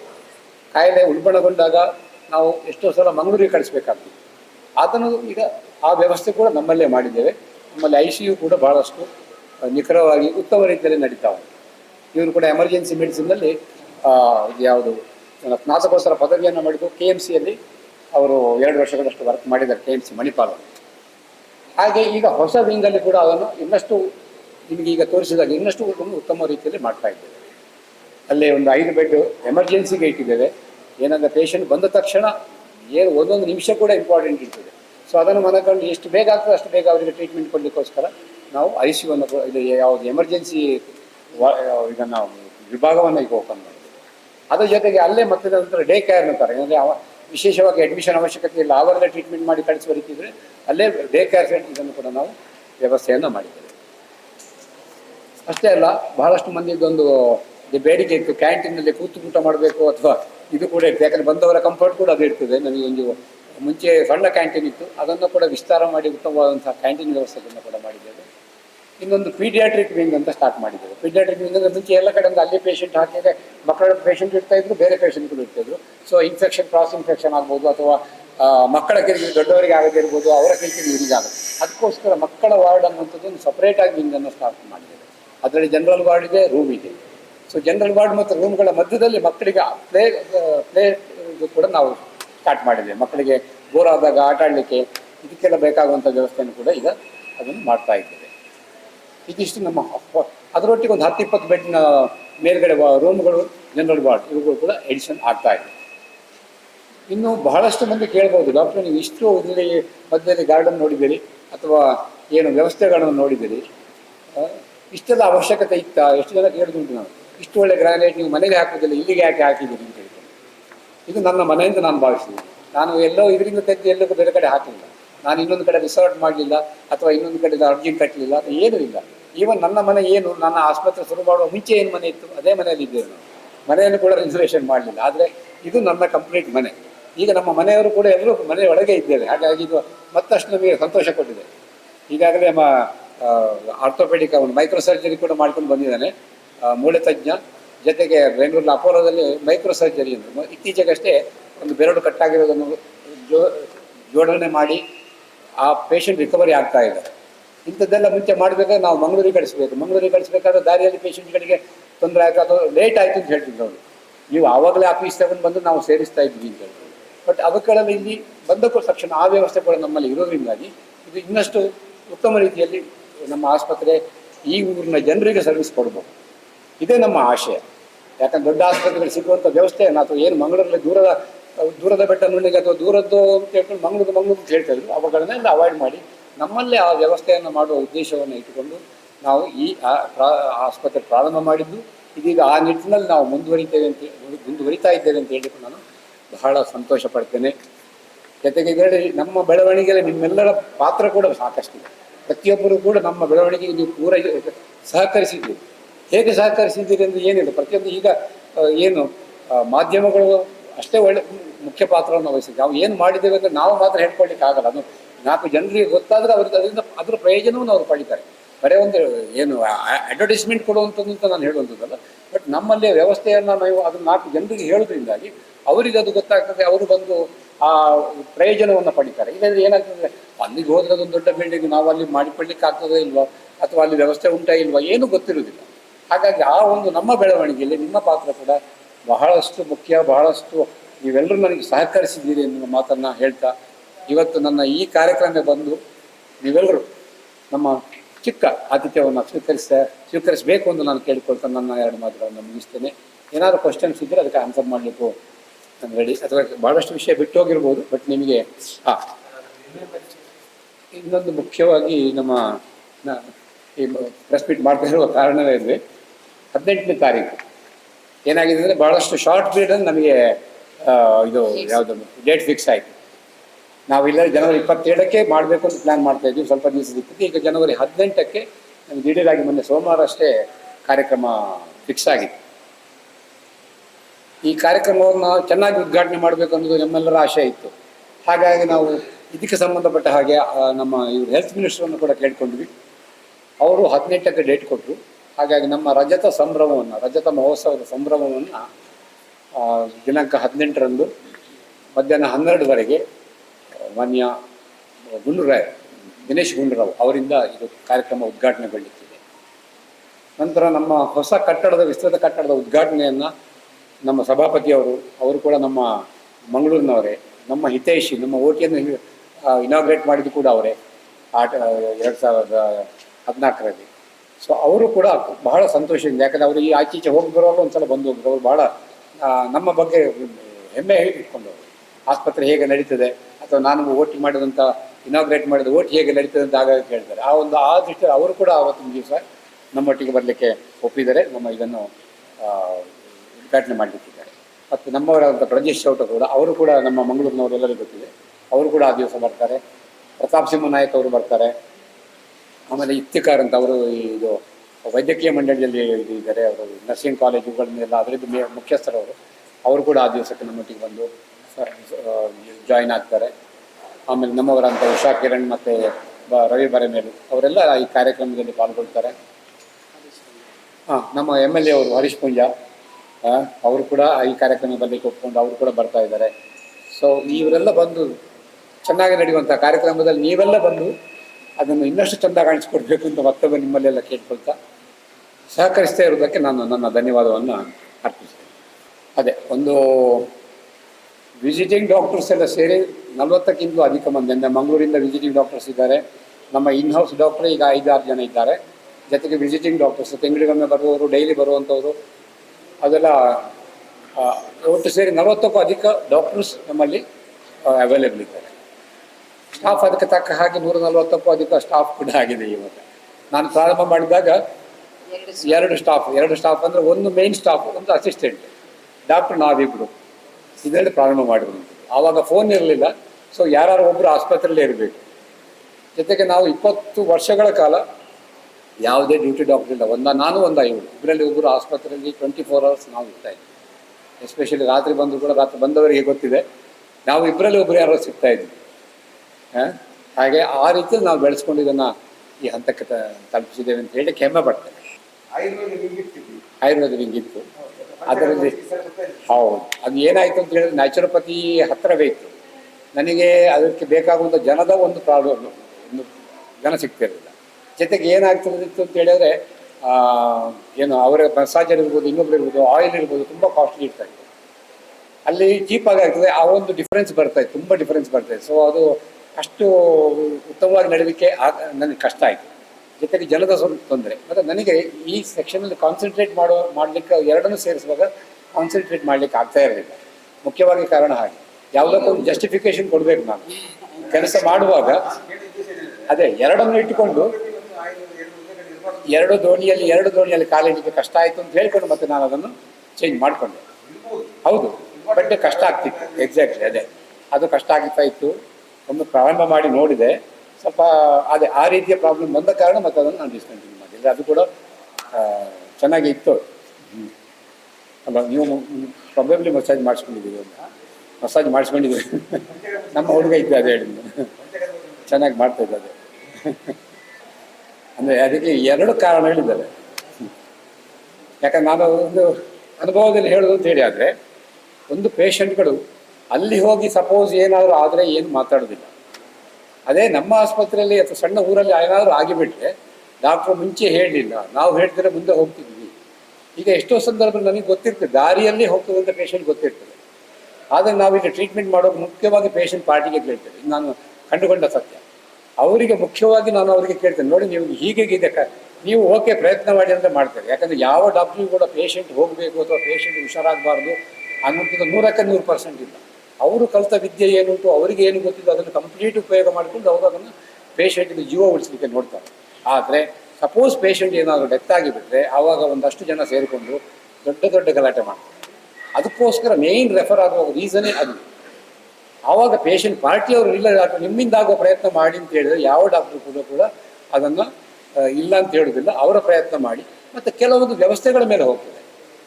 ಕಾಯಿಲೆ ಉಲ್ಬಣಗೊಂಡಾಗ ನಾವು ಎಷ್ಟೋ ಸಲ ಮಂಗಳೂರಿಗೆ ಕಳಿಸ್ಬೇಕಾಗ್ತದೆ. ಅದನ್ನು ಈಗ ಆ ವ್ಯವಸ್ಥೆ ಕೂಡ ನಮ್ಮಲ್ಲೇ ಮಾಡಿದ್ದೇವೆ. ನಮ್ಮಲ್ಲಿ ಐ ಸಿ ಯು ಕೂಡ ಭಾಳಷ್ಟು ನಿಖರವಾಗಿ ಉತ್ತಮ ರೀತಿಯಲ್ಲಿ ನಡೀತಾ ಉಂಟು ಇವರು ಕೂಡ ಎಮರ್ಜೆನ್ಸಿ ಮೆಡಿಸಿನ್ನಲ್ಲಿ ಯಾವುದು ಸ್ನಾತಕೋತ್ತರ ಪದವಿಯನ್ನು ಮಾಡಿದ್ದು ಕೆ ಎಂ ಸಿಯಲ್ಲಿ ಅವರು ಎರಡು ವರ್ಷಗಳಷ್ಟು ವರ್ಕ್ ಮಾಡಿದ್ದಾರೆ ಕೆ ಎಂ ಸಿ ಮಣಿಪಾಲ್ ಹಾಗೆ ಈಗ ಹೊಸ ವಿಂಗಲ್ಲಿ ಕೂಡ ಅದನ್ನು ಇನ್ನಷ್ಟು, ನಿಮಗೆ ಈಗ ತೋರಿಸಿದಾಗ ಇನ್ನಷ್ಟು ಉತ್ತಮ ರೀತಿಯಲ್ಲಿ ಮಾಡ್ತಾ ಇದ್ದೇವೆ. ಅಲ್ಲೇ ಒಂದು ಐದು ಬೆಡ್ ಎಮರ್ಜೆನ್ಸಿಗೆ ಇಟ್ಟಿದ್ದೇವೆ ಏನಂದ್ರೆ ಪೇಷಂಟ್ ಬಂದ ತಕ್ಷಣ ಏನು ಒಂದೊಂದು ನಿಮಿಷ ಕೂಡ ಇಂಪಾರ್ಟೆಂಟ್ ಇರ್ತದೆ. ಸೊ ಅದನ್ನು ಮನಗಂಡು ಎಷ್ಟು ಬೇಗ ಆಗ್ತದೆ ಅಷ್ಟು ಬೇಗ ಅವರಿಗೆ ಟ್ರೀಟ್ಮೆಂಟ್ ಕೊಡಲಿಕ್ಕೋಸ್ಕರ ನಾವು ಐ ಸಿ ಯುವನ್ನು ಇದು ಯಾವುದು ಎಮರ್ಜೆನ್ಸಿ ಇದನ್ನು ವಿಭಾಗವನ್ನು ಈಗ ಓಪನ್ ಮಾಡಿದ್ವಿ. ಅದರ ಜೊತೆಗೆ ಅಲ್ಲೇ ಮತ್ತೆ ನಂತರ ಡೇ ಕೇರ್ ಅಂತಾರೆ ಏನಂದರೆ ಅವ ವಿಶೇಷವಾಗಿ ಅಡ್ಮಿಷನ್ ಅವಶ್ಯಕತೆ ಇಲ್ಲ. ಅವರಲ್ಲೇ ಟ್ರೀಟ್ಮೆಂಟ್ ಮಾಡಿ ಕಳಿಸುವ ರೀತಿದ್ರೆ ಅಲ್ಲೇ ಡೇ ಕೇರ್ ಸೆಂಟರ್ ಇದನ್ನು ಕೂಡ ನಾವು ವ್ಯವಸ್ಥೆಯನ್ನು ಮಾಡಿದ್ದೇವೆ. ಅಷ್ಟೇ ಅಲ್ಲ, ಬಹಳಷ್ಟು ಮಂದಿದೊಂದು ಇದು ಬೇಡಿಕೆ ಇತ್ತು. ಕ್ಯಾಂಟೀನಲ್ಲಿ ಕೂತು ಊಟ ಮಾಡಬೇಕು ಅಥವಾ ಇದು ಕೂಡ ಇರ್ತದೆ ಯಾಕಂದರೆ ಬಂದವರ ಕಂಫರ್ಟ್ ಕೂಡ ಅದು ಇರ್ತದೆ. ನನಗೆ ಒಂದು ಮುಂಚೆ ಸಣ್ಣ ಕ್ಯಾಂಟೀನ್ ಇತ್ತು. ಅದನ್ನು ಕೂಡ ವಿಸ್ತಾರ ಮಾಡಿ ಉತ್ತಮವಾದಂತಹ ಕ್ಯಾಂಟೀನ್ ವ್ಯವಸ್ಥೆಯನ್ನು ಕೂಡ ಮಾಡಿದ್ದೇವೆ. ಇನ್ನೊಂದು ಪೀಡಿಯಾಟ್ರಿಕ್ ವಿಂಗ್ ಅಂತ ಸ್ಟಾರ್ಟ್ ಮಾಡಿದ್ದೇವೆ. ಪೀಡಿಯಾಟ್ರಿಕ್ ವಿಂಗ್ ಅಂದರೆ ಮುಂಚೆ ಎಲ್ಲ ಕಡೆಯಿಂದ ಅಲ್ಲಿ ಪೇಷಂಟ್ ಹಾಕಿದರೆ ಮಕ್ಕಳ ಪೇಷಂಟ್ ಇರ್ತಾ ಇದ್ರು, ಬೇರೆ ಪೇಷಂಟ್ಗಳು ಇರ್ತಿದ್ರು ಸೊ ಇನ್ಫೆಕ್ಷನ್ ಕ್ರಾಸ್ ಇನ್ಫೆಕ್ಷನ್ ಆಗ್ಬೋದು ಅಥವಾ ಮಕ್ಕಳ ಕಿರಿಕಿರಿ, ದೊಡ್ಡವರಿಗೆ ಆಗದೇ ಇರ್ಬೋದು, ಅವರ ಕಿರಿಕಿರಿ ಇವರಿಗೆ ಆಗುತ್ತೆ. ಅದಕ್ಕೋಸ್ಕರ ಮಕ್ಕಳ ವಾರ್ಡ್ ಅನ್ನುವಂಥದ್ದು ಒಂದು ಸಪ್ರೇಟ್ ಆಗಿ ವಿಂಗನ್ನು ಸ್ಟಾರ್ಟ್ ಮಾಡಿದ್ದೇವೆ. ಅದರಲ್ಲಿ ಜನರಲ್ ವಾರ್ಡ್ ಇದೆ ರೂಮ್ ಇದೆ. ಸೊ ಜನರಲ್ ವಾರ್ಡ್ ಮತ್ತು ರೂಮ್ಗಳ ಮಧ್ಯದಲ್ಲಿ ಮಕ್ಕಳಿಗೆ ಪ್ಲೇ ಪ್ಲೇ ಕೂಡ ನಾವು ಸ್ಟಾರ್ಟ್ ಮಾಡಿದೆ ಮಕ್ಕಳಿಗೆ ಬೋರ್ ಆದಾಗ ಆಟ ಆಡಲಿಕ್ಕೆ ಇದಕ್ಕೆಲ್ಲ ಬೇಕಾಗುವಂಥ ವ್ಯವಸ್ಥೆಯನ್ನು ಕೂಡ ಈಗ ಅದನ್ನು ಮಾಡ್ತಾ ಇದ್ದೇವೆ. ಇದಿಷ್ಟು ನಮ್ಮ ಅದರೊಟ್ಟಿಗೆ ಒಂದು ಹತ್ತು ಇಪ್ಪತ್ತು ಬೆಡ್ನ ಮೇಲ್ಗಡೆ ರೂಮ್ಗಳು ಜನರಲ್ ವಾರ್ಡ್ ಇವುಗಳು ಕೂಡ ಎಡಿಷನ್ ಆಗ್ತಾ ಇದೆ. ಇನ್ನು ಬಹಳಷ್ಟು ಮಂದಿ ಕೇಳ್ಬೋದು ಡಾಕ್ಟರ್ ನೀವು ಇಷ್ಟು ಇಲ್ಲಿ ಮಧ್ಯದಲ್ಲಿ ಗಾರ್ಡನ್ ನೋಡಿದ್ದೀರಿ ಅಥವಾ ಏನು ವ್ಯವಸ್ಥೆಗಳನ್ನು ನೋಡಿದ್ದೀರಿ? ಇಷ್ಟೆಲ್ಲ ಅವಶ್ಯಕತೆ ಇತ್ತಾ? ಎಷ್ಟು ಜನ ಕೇಳಿದುಂಟು ನಾವು? ಇಷ್ಟು ಒಳ್ಳೆ ಗ್ರಾನೈಟ್ ನೀವು ಮನೆಗೆ ಹಾಕೋದಿಲ್ಲ ಇಲ್ಲಿಗೆ ಯಾಕೆ ಹಾಕಿದ್ದೀರಿ ಅಂತ ಇದು ನನ್ನ ಮನೆಯಿಂದ ನಾನು ಭಾವಿಸಿದ್ದೀನಿ ನಾನು ಎಲ್ಲೋ ಇದರಿಂದ ತೆಗೆದು ಎಲ್ಲೋ ಬೇರೆ ಕಡೆ ಹಾಕಲಿಲ್ಲ ನಾನು ಇನ್ನೊಂದು ಕಡೆ ರಿಸಾರ್ಟ್ ಮಾಡಲಿಲ್ಲ ಅಥವಾ ಇನ್ನೊಂದು ಕಡೆ ಅರ್ಜಿ ಕಟ್ಟಲಿಲ್ಲ ಏನೂ ಇಲ್ಲ. ಈವನ್ ನನ್ನ ಮನೆ ಏನು, ನನ್ನ ಆಸ್ಪತ್ರೆ ಶುರು ಮಾಡುವ ಮುಂಚೆ ಏನು ಮನೆ ಇತ್ತು, ಅದೇ ಮನೆಯಲ್ಲಿ ಇದ್ದೇವೆ ನಾನು ಮನೆಯನ್ನು ಕೂಡ ರಿಸರ್ವೇಷನ್ ಮಾಡಲಿಲ್ಲ. ಆದರೆ ಇದು ನನ್ನ ಕಂಪ್ಲೀಟ್ ಮನೆ. ಈಗ ನಮ್ಮ ಮನೆಯವರು ಕೂಡ ಎಲ್ಲರೂ ಮನೆ ಒಳಗೆ ಇದ್ದೇವೆ. ಹಾಗಾಗಿ ಇದು ಮತ್ತಷ್ಟು ನಮಗೆ ಸಂತೋಷ ಕೊಟ್ಟಿದೆ. ಈಗಾಗಲೇ ನಮ್ಮ ಆರ್ಥೋಪೆಡಿಕ್ ಅವನು ಮೈಕ್ರೋ ಸರ್ಜರಿ ಕೂಡ ಮಾಡ್ಕೊಂಡು ಬಂದಿದ್ದಾನೆ. ಮೂಳೆ ತಜ್ಞ. ಜೊತೆಗೆ ಬೆಂಗಳೂರಿನ ಅಪೋಲೋದಲ್ಲಿ ಮೈಕ್ರೋ ಸರ್ಜರಿ ಇತ್ತೀಚೆಗಷ್ಟೇ ಒಂದು ಬೆರಳು ಕಟ್ಟಾಗಿರೋದನ್ನು ಜೋ, ಜೋಡಣೆ ಮಾಡಿ ಆ ಪೇಷಂಟ್ ರಿಕವರಿ ಆಗ್ತಾ ಇದೆ. ಇಂಥದ್ದೆಲ್ಲ ಮುಂಚೆ ಮಾಡಬೇಕಾದ್ರೆ ನಾವು ಮಂಗಳೂರಿಗೆ ಕಳಿಸ್ಬೇಕು. ಮಂಗಳೂರಿಗೆ ಕಳಿಸ್ಬೇಕಾದ್ರೆ ದಾರಿಯಲ್ಲಿ ಪೇಷಂಟ್ಗಳಿಗೆ ತೊಂದರೆ ಆಯಿತು ಅಥವಾ ಲೇಟ್ ಆಯಿತು ಅಂತ ಹೇಳ್ತಿದ್ರು ಅವರು. ನೀವು ಆವಾಗಲೇ ಆಫೀಸ್ ತಗೊಂಡು ಬಂದು ನಾವು ಸೇರಿಸ್ತಾ ಇದ್ವಿ ಅಂತ ಹೇಳಿ ಬಟ್ ಅವಕ್ಕೆಲ್ಲ ಇಲ್ಲಿ ಬಂದಕ್ಕೂ ತಕ್ಷಣ ಆ ವ್ಯವಸ್ಥೆ ಕೂಡ ನಮ್ಮಲ್ಲಿ ಇರೋದ್ರಿಂದಾಗಿ ಇದು ಇನ್ನಷ್ಟು ಉತ್ತಮ ರೀತಿಯಲ್ಲಿ ನಮ್ಮ ಆಸ್ಪತ್ರೆ ಈ ಊರಿನ ಜನರಿಗೆ ಸರ್ವಿಸ್ ಕೊಡ್ಬೋದು. ಇದೇ ನಮ್ಮ ಆಶಯ. ಯಾಕಂದ್ರೆ ದೊಡ್ಡ ಆಸ್ಪತ್ರೆಗಳು ಸಿಗುವಂಥ ವ್ಯವಸ್ಥೆಯನ್ನು ಅಥವಾ ಏನು ಮಂಗಳೂರಲ್ಲಿ ದೂರದ ದೂರದ ಬೆಟ್ಟ ನುಣ್ಣಿಗೆ ಅಥವಾ ದೂರದ್ದು ಅಂತ ಹೇಳ್ಕೊಂಡು ಮಂಗಳೂರು ಮಂಗಳೂರು ಅಂತ ಹೇಳ್ತಾ ಇದ್ರು. ಅವುಗಳನ್ನೆಲ್ಲ ಅವಾಯ್ಡ್ ಮಾಡಿ ನಮ್ಮಲ್ಲೇ ಆ ವ್ಯವಸ್ಥೆಯನ್ನು ಮಾಡುವ ಉದ್ದೇಶವನ್ನು ಇಟ್ಟುಕೊಂಡು ನಾವು ಈ ಆಸ್ಪತ್ರೆ ಪ್ರಾರಂಭ ಮಾಡಿದ್ದು. ಇದೀಗ ಆ ನಿಟ್ಟಿನಲ್ಲಿ ನಾವು ಮುಂದುವರಿತೇವೆ ಅಂತ ಮುಂದುವರಿತಾ ಇದ್ದೇವೆ ಅಂತ ಹೇಳಿಕೊಂಡು ನಾನು ಬಹಳ ಸಂತೋಷ ಪಡ್ತೇನೆ. ಜೊತೆಗೆ ಇದರಲ್ಲಿ ನಮ್ಮ ಬೆಳವಣಿಗೆಯಲ್ಲಿ ನಿಮ್ಮೆಲ್ಲರ ಪಾತ್ರ ಕೂಡ ಸಾಕಷ್ಟಿದೆ. ಪ್ರತಿಯೊಬ್ಬರು ಕೂಡ ನಮ್ಮ ಬೆಳವಣಿಗೆಗೆ ನೀವು ಪೂರ ಸಹಕರಿಸಿದ್ದೀರಿ. ಹೇಗೆ ಸಹಕರಿಸಿದ್ದೀರಿ ಅಂದರೆ ಏನಿದೆ ಪ್ರತಿಯೊಂದು ಈಗ ಏನು ಮಾಧ್ಯಮಗಳು ಅಷ್ಟೇ ಒಳ್ಳೆ ಮುಖ್ಯ ಪಾತ್ರವನ್ನು ವಹಿಸಿದೆ. ನಾವು ಏನು ಮಾಡಿದ್ದೇವೆ ಅಂದರೆ ನಾವು ಮಾತ್ರ ಹೇಳ್ಕೊಳ್ಳಿಕ್ಕೆ ಅದು ನಾಲ್ಕು ಜನರಿಗೆ ಗೊತ್ತಾದರೆ ಅವ್ರಿಗೆ ಅದರಿಂದ ಅದರ ಪ್ರಯೋಜನವನ್ನು ಅವರು ಪಡಿತಾರೆ. ಬರೇ ಒಂದು ಏನು ಅಡ್ವರ್ಟೈಸ್ಮೆಂಟ್ ಕೊಡುವಂಥದ್ದು ಅಂತ ನಾನು ಹೇಳುವಂಥದ್ದಲ್ಲ. ಬಟ್ ನಮ್ಮಲ್ಲಿ ವ್ಯವಸ್ಥೆಯನ್ನು ನಾವು ಅದು ನಾಲ್ಕು ಜನರಿಗೆ ಹೇಳೋದ್ರಿಂದಾಗಿ ಅವರಿಗೆ ಅದು ಗೊತ್ತಾಗ್ತದೆ, ಅವರು ಬಂದು ಆ ಪ್ರಯೋಜನವನ್ನು ಪಡಿತಾರೆ. ಇಲ್ಲಾಂದರೆ ಏನಾಗ್ತದೆ, ಅಲ್ಲಿಗೆ ಹೋದ್ರೆ ಅದೊಂದು ದೊಡ್ಡ ಬಿಲ್ಡಿಂಗ್ ನಾವು ಅಲ್ಲಿ ಮಾಡಿಕೊಳ್ಳಿಕ್ಕೆ ಆಗ್ತದೆ ಇಲ್ವಾ, ಅಥವಾ ಅಲ್ಲಿ ವ್ಯವಸ್ಥೆ ಉಂಟಾ ಇಲ್ವಾ, ಏನೂ ಗೊತ್ತಿರುವುದಿಲ್ಲ. ಹಾಗಾಗಿ ಆ ಒಂದು ನಮ್ಮ ಬೆಳವಣಿಗೆಯಲ್ಲಿ ನಿಮ್ಮ ಪಾತ್ರ ಕೂಡ ಬಹಳಷ್ಟು ಮುಖ್ಯ, ಬಹಳಷ್ಟು ನೀವೆಲ್ಲರೂ ನನಗೆ ಸಹಕರಿಸಿದ್ದೀರಿ ಎನ್ನುವ ಮಾತನ್ನು ಹೇಳ್ತಾ ಇವತ್ತು ನನ್ನ ಈ ಕಾರ್ಯಕ್ರಮಕ್ಕೆ ಬಂದು ನೀವೆಲ್ಲರೂ ನಮ್ಮ ಚಿಕ್ಕ ಆತಿಥ್ಯವನ್ನು ಸ್ವೀಕರಿಸ, ಸ್ವೀಕರಿಸಬೇಕು ಎಂದು ನಾನು ಕೇಳಿಕೊಳ್ತಾ ನನ್ನ ಎರಡು ಮಾತುಗಳನ್ನು ಮುಗಿಸ್ತೇನೆ. ಏನಾದರೂ ಕ್ವಶನ್ಸ್ ಇದ್ದರೆ ಅದಕ್ಕೆ ಆನ್ಸರ್ ಮಾಡಲಿಕ್ಕೂ ನಾನು ರೆಡಿ ಅಥವಾ ಭಾಳಷ್ಟು ವಿಷಯ ಬಿಟ್ಟು ಹೋಗಿರ್ಬೋದು ಬಟ್ ನಿಮಗೆ, ಹಾಂ. ಇನ್ನೊಂದು ಮುಖ್ಯವಾಗಿ ನಮ್ಮ ಈ ಪ್ರೆಸ್ ಮೀಟ್ ಮಾಡ್ತಾ ಇರುವ ಕಾರಣವೇ ಇದೆ ಹದಿನೆಂಟನೇ ತಾರೀಕು. ಏನಾಗಿದೆ ಅಂದರೆ ಭಾಳಷ್ಟು ಶಾರ್ಟ್ ಪೀರಿಯಡಲ್ಲಿ ನಮಗೆ ಇದು ಯಾವುದು ಡೇಟ್ ಫಿಕ್ಸ್ ಆಯಿತು. ನಾವಿಲ್ಲ ಜನವರಿ ಇಪ್ಪತ್ತೇಳಕ್ಕೆ ಮಾಡಬೇಕು ಅಂತ ಪ್ಲ್ಯಾನ್ ಮಾಡ್ತಾ ಇದ್ವಿ ಸ್ವಲ್ಪ ದಿವಸ ಸಿಕ್ಕಿದ್ದು ಈಗ ಜನವರಿ ಹದಿನೆಂಟಕ್ಕೆ ನಮ್ಗೆ ದಿಢೀರಾಗಿ ಮೊನ್ನೆ ಸೋಮವಾರ ಅಷ್ಟೇ ಕಾರ್ಯಕ್ರಮ ಫಿಕ್ಸ್ ಆಗಿದೆ ಈ ಕಾರ್ಯಕ್ರಮವನ್ನು ಚೆನ್ನಾಗಿ ಉದ್ಘಾಟನೆ ಮಾಡಬೇಕು ಅನ್ನೋದು ನಮ್ಮೆಲ್ಲರ ಆಶೆ ಇತ್ತು. ಹಾಗಾಗಿ ನಾವು ಇದಕ್ಕೆ ಸಂಬಂಧಪಟ್ಟ ಹಾಗೆ ನಮ್ಮ ಇವರು ಹೆಲ್ತ್ ಮಿನಿಸ್ಟ್ರನ್ನು ಕೂಡ ಕೇಳ್ಕೊಂಡ್ವಿ. ಅವರು ಹದಿನೆಂಟಕ್ಕೆ ಡೇಟ್ ಕೊಟ್ಟರು ಹಾಗಾಗಿ ನಮ್ಮ ರಜತ ಸಂಭ್ರಮವನ್ನು, ರಜತ ಮಹೋತ್ಸವದ ಸಂಭ್ರಮವನ್ನು ದಿನಾಂಕ ಹದಿನೆಂಟರಂದು ಮಧ್ಯಾಹ್ನ ಹನ್ನೆರಡುವರೆಗೆ ಮಾನ್ಯ ಗುಂಡೂರಾಯ್ ದಿನೇಶ್ ಗುಂಡೂರಾವ್ ಅವರಿಂದ ಇದು ಕಾರ್ಯಕ್ರಮ ಉದ್ಘಾಟನೆಗೊಳ್ಳುತ್ತಿದೆ. ನಂತರ ನಮ್ಮ ಹೊಸ ಕಟ್ಟಡದ, ವಿಸ್ತೃತ ಕಟ್ಟಡದ ಉದ್ಘಾಟನೆಯನ್ನು ನಮ್ಮ ಸಭಾಪತಿಯವರು ಅವರು ಕೂಡ ನಮ್ಮ ಮಂಗಳೂರಿನವರೇ, ನಮ್ಮ ಹಿತೈಷಿ, ನಮ್ಮ ಓಟಿಯನ್ನು ಇನಾಗ್ರೇಟ್ ಮಾಡಿದ್ದು ಕೂಡ ಅವರೇ. ಆಟ ಎರಡು ಸಾವಿರದ ಹದಿನಾಲ್ಕರಲ್ಲಿ. ಸೊ ಅವರು ಕೂಡ ಬಹಳ ಸಂತೋಷದಿಂದ ಯಾಕಂದರೆ ಅವರು ಈ ಆಚೀಚೆ ಹೋಗಿ ಬರುವಾಗ ಒಂದ್ಸಲ ಬಂದು ಹೋಗಿದ್ರು ಅವರು ಬಹಳ ನಮ್ಮ ಬಗ್ಗೆ ಹೆಮ್ಮೆ ಇಟ್ಕೊಂಡವರು. ಆಸ್ಪತ್ರೆ ಹೇಗೆ ನಡೀತದೆ? ಅಥವಾ ನಾನು ಓಟ್ ಮಾಡಿದಂಥ ಇನಾಗ್ರೇಟ್ ಮಾಡಿದ ಓಟ್ ಹೇಗೆ ನಡೀತದೆ ಅಂತ ಆಗಾಗ ಕೇಳ್ತಾರೆ. ಆ ಒಂದು, ಆ ದೃಷ್ಟಿ ಅವರು ಕೂಡ ಆವತ್ತಿನ ದಿವಸ ನಮ್ಮೊಟ್ಟಿಗೆ ಬರಲಿಕ್ಕೆ ಒಪ್ಪಿದ್ದಾರೆ. ನಮ್ಮ ಇದನ್ನು ಉದ್ಘಾಟನೆ ಮಾಡಲಿಕ್ಕಿದ್ದಾರೆ. ಮತ್ತು ನಮ್ಮವರಾದಂಥ ಪ್ರಜೇಶ್ ಚೌಟ ಕೂಡ, ಅವರು ಕೂಡ ನಮ್ಮ ಮಂಗಳೂರಿನವರು ಎಲ್ಲರಿಗೂ ಗೊತ್ತಿದೆ. ಅವರು ಕೂಡ ಆ ದಿವಸ ಬರ್ತಾರೆ. ಪ್ರತಾಪ್ ಸಿಂಹ ನಾಯಕ್ ಅವರು ಬರ್ತಾರೆ. ಆಮೇಲೆ ಇಫ್ತಿಕಾರ್ ಅಂತ ಅವರು ಇದು ವೈದ್ಯಕೀಯ ಮಂಡಳಿಯಲ್ಲಿ ಇದು ಇದ್ದಾರೆ, ಅವರು ನರ್ಸಿಂಗ್ ಕಾಲೇಜುಗಳನ್ನೆಲ್ಲ ಅದರದ್ದು ಮೇ ಮುಖ್ಯಸ್ಥರವರು ಅವರು. ಕೂಡ ಆ ದಿವಸಕ್ಕೆ ನಮ್ಮೊಟ್ಟಿಗೆ ಬಂದು ಜಾಯಿನ್ ಆಗ್ತಾರೆ. ಆಮೇಲೆ ನಮ್ಮವರಂಥ ಉಷಾ ಕಿರಣ್ ಮತ್ತು ಬ, ರವಿ ಬರೆಮೇಲು ಅವರೆಲ್ಲ ಈ ಕಾರ್ಯಕ್ರಮದಲ್ಲಿ ಪಾಲ್ಗೊಳ್ತಾರೆ. ಹಾಂ ನಮ್ಮ ಎಂ ಎಲ್ ಎ ಅವರು ಹರೀಶ್ ಪುಂಜ ಅವರು ಕೂಡ ಈ ಕಾರ್ಯಕ್ರಮದಲ್ಲಿ ಒಪ್ಕೊಂಡು ಅವರು ಕೂಡ ಬರ್ತಾ ಇದ್ದಾರೆ. ಸೊ ಇವರೆಲ್ಲ ಬಂದು ಚೆನ್ನಾಗಿ ನಡೆಯುವಂಥ ಕಾರ್ಯಕ್ರಮದಲ್ಲಿ ನೀವೆಲ್ಲ ಬಂದು ಅದನ್ನು ಇನ್ನಷ್ಟು ಚಂದ ಕಾಣಿಸ್ಕೊಡ್ಬೇಕು ಅಂತ ಮತ್ತೊಮ್ಮೆ ನಿಮ್ಮಲ್ಲೆಲ್ಲ ಕೇಳ್ಕೊಳ್ತಾ ಸಹಕರಿಸ್ತಾ ಇರೋದಕ್ಕೆ ನಾನು ನನ್ನ ಧನ್ಯವಾದವನ್ನು ಅರ್ಪಿಸ್ತೇನೆ. ಅದೇ, ಒಂದು ವಿಸಿಟಿಂಗ್ ಡಾಕ್ಟರ್ಸ್ ಎಲ್ಲ ಸೇರಿ ನಲವತ್ತಕ್ಕಿಂತಲೂ ಅಧಿಕ ಮಂದಿ, ಅಂದರೆ ಮಂಗಳೂರಿಂದ ವಿಸಿಟಿಂಗ್ ಡಾಕ್ಟರ್ಸ್ ಇದ್ದಾರೆ. ನಮ್ಮ ಇನ್ ಹೌಸ್ ಡಾಕ್ಟರ್ ಈಗ ಐದಾರು ಜನ ಇದ್ದಾರೆ. ಜೊತೆಗೆ ವಿಸಿಟಿಂಗ್ ಡಾಕ್ಟರ್ಸ್ ತಿಂಗಳಿಗೊಮ್ಮೆ ಬರುವವರು ಡೈಲಿ ಬರುವಂಥವರು, ಅದೆಲ್ಲ ಒಟ್ಟು ಸೇರಿ ನಲವತ್ತಕ್ಕೂ ಅಧಿಕ ಡಾಕ್ಟರ್ಸ್ ನಮ್ಮಲ್ಲಿ ಅವೈಲೇಬಲ್ ಇದ್ದಾರೆ. ಸ್ಟಾಫ್ ಅದಕ್ಕೆ ತಕ್ಕ ಹಾಗೆ ನೂರ ನಲವತ್ತಕ್ಕೂ ಅಧಿಕ ಸ್ಟಾಫ್ ಕೂಡ ಆಗಿದೆ ಇವಾಗ. ನಾನು ಪ್ರಾರಂಭ ಮಾಡಿದಾಗ ಎರಡು ಸ್ಟಾಫ್ ಎರಡು ಸ್ಟಾಫ್ ಅಂದರೆ ಒಂದು ಮೇನ್ ಸ್ಟಾಫ್ ಒಂದು ಅಸಿಸ್ಟೆಂಟ್ ಡಾಕ್ಟರ್ ನಾವಿಬ್ರು. ಇದರಲ್ಲಿ ಪ್ರಾರಂಭ ಮಾಡಿದ್ರು. ಆವಾಗ ಫೋನ್ ಇರಲಿಲ್ಲ ಸೊ ಯಾರು ಒಬ್ಬರು ಆಸ್ಪತ್ರೆಯಲ್ಲೇ ಇರಬೇಕು. ಜೊತೆಗೆ ನಾವು ಇಪ್ಪತ್ತು ವರ್ಷಗಳ ಕಾಲ ಯಾವುದೇ ಡ್ಯೂಟಿ ಡಾಕ್ಟರ್ ಇಲ್ಲ. ಒಂದ ನಾನು ಒಂದು ಐವರು ಇಬ್ಬರಲ್ಲಿ ಒಬ್ಬರು ಆಸ್ಪತ್ರೆಯಲ್ಲಿ ಟ್ವೆಂಟಿ ಫೋರ್ ಅವರ್ಸ್ ನಾವು ಇರ್ತಾ ಇದ್ವಿ. ಎಸ್ಪೆಷಲಿ ರಾತ್ರಿ ಬಂದರೂ ಕೂಡ ರಾತ್ರಿ ಬಂದವರಿಗೆ ಗೊತ್ತಿದೆ. ನಾವು ಇಬ್ಬರಲ್ಲಿ ಒಬ್ಬರು ಯಾರೋ ಸಿಗ್ತಾ ಇದ್ವಿ? ಹಾಗೆ ಆ ರೀತಿ ನಾವು ಬೆಳೆಸ್ಕೊಂಡು ಇದನ್ನು ಈ ಹಂತಕ್ಕೆ ತಲುಪಿಸಿದ್ದೇವೆ ಅಂತ ಹೇಳಿ ಹೆಮ್ಮೆ ಪಡ್ತೇವೆ ಆಯುರ್ವೇದ ಹಿಂಗಿತ್ತು ಅದರಲ್ಲಿ ಹೌದು. ಅದು ಏನಾಯಿತು ಅಂತ ಹೇಳಿದ್ರೆ ನ್ಯಾಚುರೋಪತಿ ಹತ್ತಿರವೇ ಇತ್ತು ನನಗೆ ಅದಕ್ಕೆ ಬೇಕಾಗುವಂಥ ಜನದ ಒಂದು ಪ್ರಾಬ್ಲಮ್ ಒಂದು ಜನ ಸಿಗ್ತಿರಲಿಲ್ಲ ಜೊತೆಗೆ ಏನಾಗ್ತಿರೋದಿತ್ತು ಅಂತ ಹೇಳಿದ್ರೆ ಏನು ಅವರ ಮಸಾಜರ್ ಇರ್ಬೋದು ಇನ್ನೊಬ್ರು ಇರ್ಬೋದು ಆಯಿಲ್ ಇರ್ಬೋದು ತುಂಬ ಕಾಸ್ಟ್ಲಿ ಇರ್ತಾ ಇತ್ತು. ಅಲ್ಲಿ ಚೀಪಾಗಿ ಆಗ್ತದೆ ಆ ಒಂದು ಡಿಫ್ರೆನ್ಸ್ ಬರ್ತಾ ಇತ್ತು ತುಂಬ ಡಿಫ್ರೆನ್ಸ್ ಬರ್ತಾ ಇತ್ತು. ಸೊ ಅದು ಅಷ್ಟು ಉತ್ತಮವಾಗಿ ನಡೀಲಿಕ್ಕೆ ಆಗ ನನಗೆ ಕಷ್ಟ ಆಯಿತು. ಜೊತೆಗೆ ಜನದ ಸ್ವಲ್ಪ ತೊಂದರೆ. ಮತ್ತು ನನಗೆ ಈ ಸೆಕ್ಷನಲ್ಲಿ ಕಾನ್ಸಂಟ್ರೇಟ್ ಮಾಡೋ, ಮಾಡಲಿಕ್ಕೆ ಎರಡನ್ನೂ ಸೇರಿಸುವಾಗ ಕಾನ್ಸಂಟ್ರೇಟ್ ಮಾಡಲಿಕ್ಕೆ ಆಗ್ತಾ ಇರಲಿಲ್ಲ. ಮುಖ್ಯವಾಗಿ ಕಾರಣ ಹಾಗೆ. ಯಾವುದಕ್ಕೊಂದು ಜಸ್ಟಿಫಿಕೇಶನ್ ಕೊಡಬೇಕು ನಾನು. ಕೆಲಸ ಮಾಡುವಾಗ ಅದೇ ಎರಡನ್ನು ಇಟ್ಟುಕೊಂಡು ಎರಡು ದೋಣಿಯಲ್ಲಿ ಎರಡು ದೋಣಿಯಲ್ಲಿ ಕಾಲಿಡಲಿಕ್ಕೆ ಕಷ್ಟ ಆಯಿತು ಅಂತ ಹೇಳ್ಕೊಂಡು ಮತ್ತೆ ನಾನು ಅದನ್ನು ಚೇಂಜ್ ಮಾಡಿಕೊಂಡೆ. ಹೌದು. ಬಟ್ ಕಷ್ಟ ಆಗ್ತಿತ್ತು. ಎಕ್ಸಾಕ್ಟ್ಲಿ ಅದೇ. ಅದು ಕಷ್ಟ ಆಗ್ತಾ ಇತ್ತು. ಒಮ್ಮೆ ಪ್ರಾರಂಭ ಮಾಡಿ ನೋಡಿದೆ. ಸ್ವಲ್ಪ, ಅದೇ ಆ ರೀತಿಯ ಪ್ರಾಬ್ಲಮ್ ಬಂದ ಕಾರಣ ಮತ್ತೆ ಅದನ್ನು ನಾನು ಡಿಸ್ಕಂಟಿನ್ಯೂ ಮಾಡಿದರೆ ಅದು ಕೂಡ ಚೆನ್ನಾಗಿ ಇತ್ತು. ಅಲ್ಲ ನೀವು ಪ್ರಾಬ್ಲಮ್ಲಿ ಮಸಾಜ್ ಮಾಡಿಸ್ಕೊಂಡಿದ್ದೀವಿ ಮಸಾಜ್ ಮಾಡಿಸ್ಕೊಂಡಿದ್ದೀವಿ ನಮ್ಮ ಹುಡುಗ ಇತ್ತು ಅದೇ ಹೇಳಿ ಚೆನ್ನಾಗಿ ಮಾಡ್ತಾ ಇದ್ದ ಅದೇ ಅಂದರೆ ಅದಕ್ಕೆ ಎರಡು ಕಾರಣ ಹೇಳಿದ್ದಾರೆ ಯಾಕಂದ್ರೆ ನಾನು ಒಂದು ಅನುಭವದಲ್ಲಿ ಹೇಳೋದು ಅಂತ ಹೇಳಿ ಆದರೆ, ಒಂದು ಪೇಷಂಟ್ಗಳು ಅಲ್ಲಿ ಹೋಗಿ ಸಪೋಸ್ ಏನಾದರೂ ಆದರೆ ಏನು ಮಾತಾಡೋದಿಲ್ಲ. ಅದೇ ನಮ್ಮ ಆಸ್ಪತ್ರೆಯಲ್ಲಿ ಅಥವಾ ಸಣ್ಣ ಊರಲ್ಲಿ ಏನಾದರೂ ಆಗಿಬಿಟ್ರೆ ಡಾಕ್ಟ್ರು ಮುಂಚೆ ಹೇಳಲಿಲ್ಲ. ನಾವು ಹೇಳಿದ್ರೆ ಮುಂದೆ ಹೋಗ್ತಿದ್ವಿ. ಈಗ ಎಷ್ಟೋ ಸಂದರ್ಭದಲ್ಲಿ ನನಗೆ ಗೊತ್ತಿರ್ತದೆ, ದಾರಿಯಲ್ಲಿ ಹೋಗ್ತದಂತ ಪೇಷಂಟ್ ಗೊತ್ತಿರ್ತದೆ. ಆದರೆ ನಾವೀಗ ಟ್ರೀಟ್ಮೆಂಟ್ ಮಾಡೋದು ಮುಖ್ಯವಾಗಿ ಪೇಷಂಟ್ ಪಾರ್ಟಿಗೆ ಕೇಳ್ತೇವೆ. ಇದು ನಾನು ಕಂಡುಕೊಂಡ ಸತ್ಯ. ಅವರಿಗೆ ಮುಖ್ಯವಾಗಿ ನಾನು ಅವರಿಗೆ ಕೇಳ್ತೇನೆ, ನೋಡಿ ನೀವು ಹೀಗೆ ಕ, ನೀವು ಓಕೆ ಪ್ರಯತ್ನ ಮಾಡಿ ಅಂತ ಮಾಡ್ತೇವೆ ಯಾಕಂದರೆ ಯಾವ ಡಾಕ್ಟ್ರಿಗೂ ಕೂಡ ಪೇಷಂಟ್ ಹೋಗಬೇಕು ಅಥವಾ ಪೇಷಂಟ್ ಹುಷಾರಾಗಬಾರ್ದು ಅನ್ನೋದು ನೂರಕ್ಕೆ ನೂರು ಪರ್ಸೆಂಟ್ ಇಲ್ಲ. ಅವರು ಕಲಿತ ವಿದ್ಯೆ ಏನುಂಟು, ಅವರಿಗೆ ಏನು ಗೊತ್ತಿದೆ, ಅದನ್ನು ಕಂಪ್ಲೀಟ್ ಉಪಯೋಗ ಮಾಡಿಕೊಂಡು ಅವರು ಅದನ್ನು ಪೇಷಂಟಿಗೆ ಜೀವ ಉಳಿಸಲಿಕ್ಕೆ ನೋಡ್ತಾರೆ. ಆದರೆ ಸಪೋಸ್ ಪೇಷಂಟ್ ಏನಾದರೂ ಡೆತ್ ಆಗಿಬಿಟ್ರೆ, ಆವಾಗ ಒಂದಷ್ಟು ಜನ ಸೇರಿಕೊಂಡು ದೊಡ್ಡ ದೊಡ್ಡ ಗಲಾಟೆ ಮಾಡ್ತಾರೆ. ಅದಕ್ಕೋಸ್ಕರ ಮೇಯ್ನ್ ರೆಫರ್ ಆಗುವ ರೀಸನೇ ಅದು. ಆವಾಗ ಪೇಷಂಟ್ ಪಾರ್ಟಿಯವರು ಇಲ್ಲ ಡಾಕ್ಟರ್ ನಿಮ್ಮಿಂದ ಆಗುವ ಪ್ರಯತ್ನ ಮಾಡಿ ಅಂತ ಹೇಳಿದ್ರೆ ಯಾವ ಡಾಕ್ಟ್ರು ಕೂಡ ಕೂಡ ಅದನ್ನು ಇಲ್ಲ ಅಂತ ಹೇಳೋದಿಲ್ಲ ಅವರ ಪ್ರಯತ್ನ ಮಾಡಿ. ಮತ್ತು ಕೆಲವೊಂದು ವ್ಯವಸ್ಥೆಗಳ ಮೇಲೆ ಹೋಗ್ತದೆ.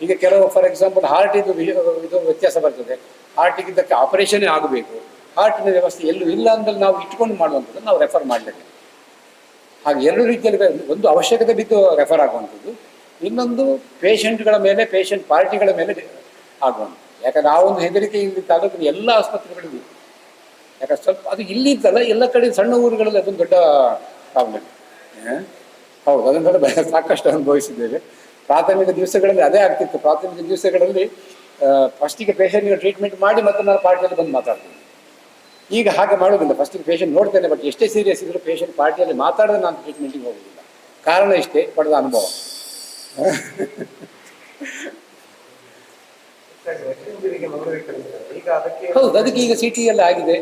ಈಗ ಕೆಲವು ಫಾರ್ ಎಕ್ಸಾಂಪಲ್ ಹಾರ್ಟ್ ಇದು ವಿ- ಇದು ವ್ಯತ್ಯಾಸ ಬರ್ತದೆ. ಹಾರ್ಟಿಗಿದ್ದಕ್ಕೆ ಆಪರೇಷನ್ ಆಗಬೇಕು. ಹಾರ್ಟಿನ ವ್ಯವಸ್ಥೆ ಎಲ್ಲೂ ಇಲ್ಲ ಅಂದ್ರೆ ನಾವು ಇಟ್ಕೊಂಡು ಮಾಡುವಂಥದ್ದು ನಾವು ರೆಫರ್ ಮಾಡಲೇಬೇಕು ಹಾಗೆ ಎರಡು ರೀತಿಯಲ್ಲಿ ಒಂದು ಅವಶ್ಯಕತೆ ಬಿದ್ದು ರೆಫರ್ ಆಗುವಂಥದ್ದು, ಇನ್ನೊಂದು ಪೇಷಂಟ್ಗಳ ಮೇಲೆ ಪೇಷಂಟ್ ಪಾರ್ಟಿಗಳ ಮೇಲೆ ಆಗುವಂಥದ್ದು. ಯಾಕಂದ್ರೆ ಆ ಒಂದು ಹೆದರಿಕೆ ಇಲ್ಲಿ ತಾಲೂಕಿನ ಎಲ್ಲ ಆಸ್ಪತ್ರೆಗಳಿಗೂ ಯಾಕಂದ್ರೆ ಸ್ವಲ್ಪ ಅದು ಇಲ್ಲಿ ಇದ್ದಲ್ಲ ಎಲ್ಲ ಕಡೆ ಸಣ್ಣ ಊರುಗಳಲ್ಲಿ ಅದೊಂದು ದೊಡ್ಡ ಪ್ರಾಬ್ಲಮ್ ಹೌದು ಅದನ್ನೆಲ್ಲ ಸಾಕಷ್ಟು ಅನುಭವಿಸಿದ್ದೇವೆ. ಪ್ರಾಥಮಿಕ ದಿವಸಗಳಲ್ಲಿ ಅದೇ ಆಗ್ತಿತ್ತು. ಪ್ರಾಥಮಿಕ ದಿವಸಗಳಲ್ಲಿ ಫಸ್ಟಿಗೆ ಪೇಷಂಟ್ಗೆ ಟ್ರೀಟ್ಮೆಂಟ್ ಮಾಡಿ ಮತ್ತೆ ನಾನು ಪಾರ್ಟಿಯಲ್ಲಿ ಬಂದು ಮಾತಾಡ್ತೀನಿ. ಈಗ ಹಾಗೆ ಮಾಡೋದಿಲ್ಲ ಫಸ್ಟಿಗೆ ಪೇಷಂಟ್ ನೋಡ್ತೇನೆ ಬಟ್ ಎಷ್ಟೇ ಸೀರಿಯಸ್ ಇದ್ರೂ ಪೇಷಂಟ್ ಪಾರ್ಟಿಯಲ್ಲಿ ಮಾತಾಡಿದ್ರೆ ನಾನು ಟ್ರೀಟ್ಮೆಂಟಿಗೆ ಹೋಗೋದಿಲ್ಲ ಕಾರಣ ಇಷ್ಟೇ, ಪಡೆದ ಅನುಭವ. ಹೌದು, ಅದಕ್ಕೆ ಈಗ ಸಿ ಎಲ್ಲ ಆಗಿದೆ.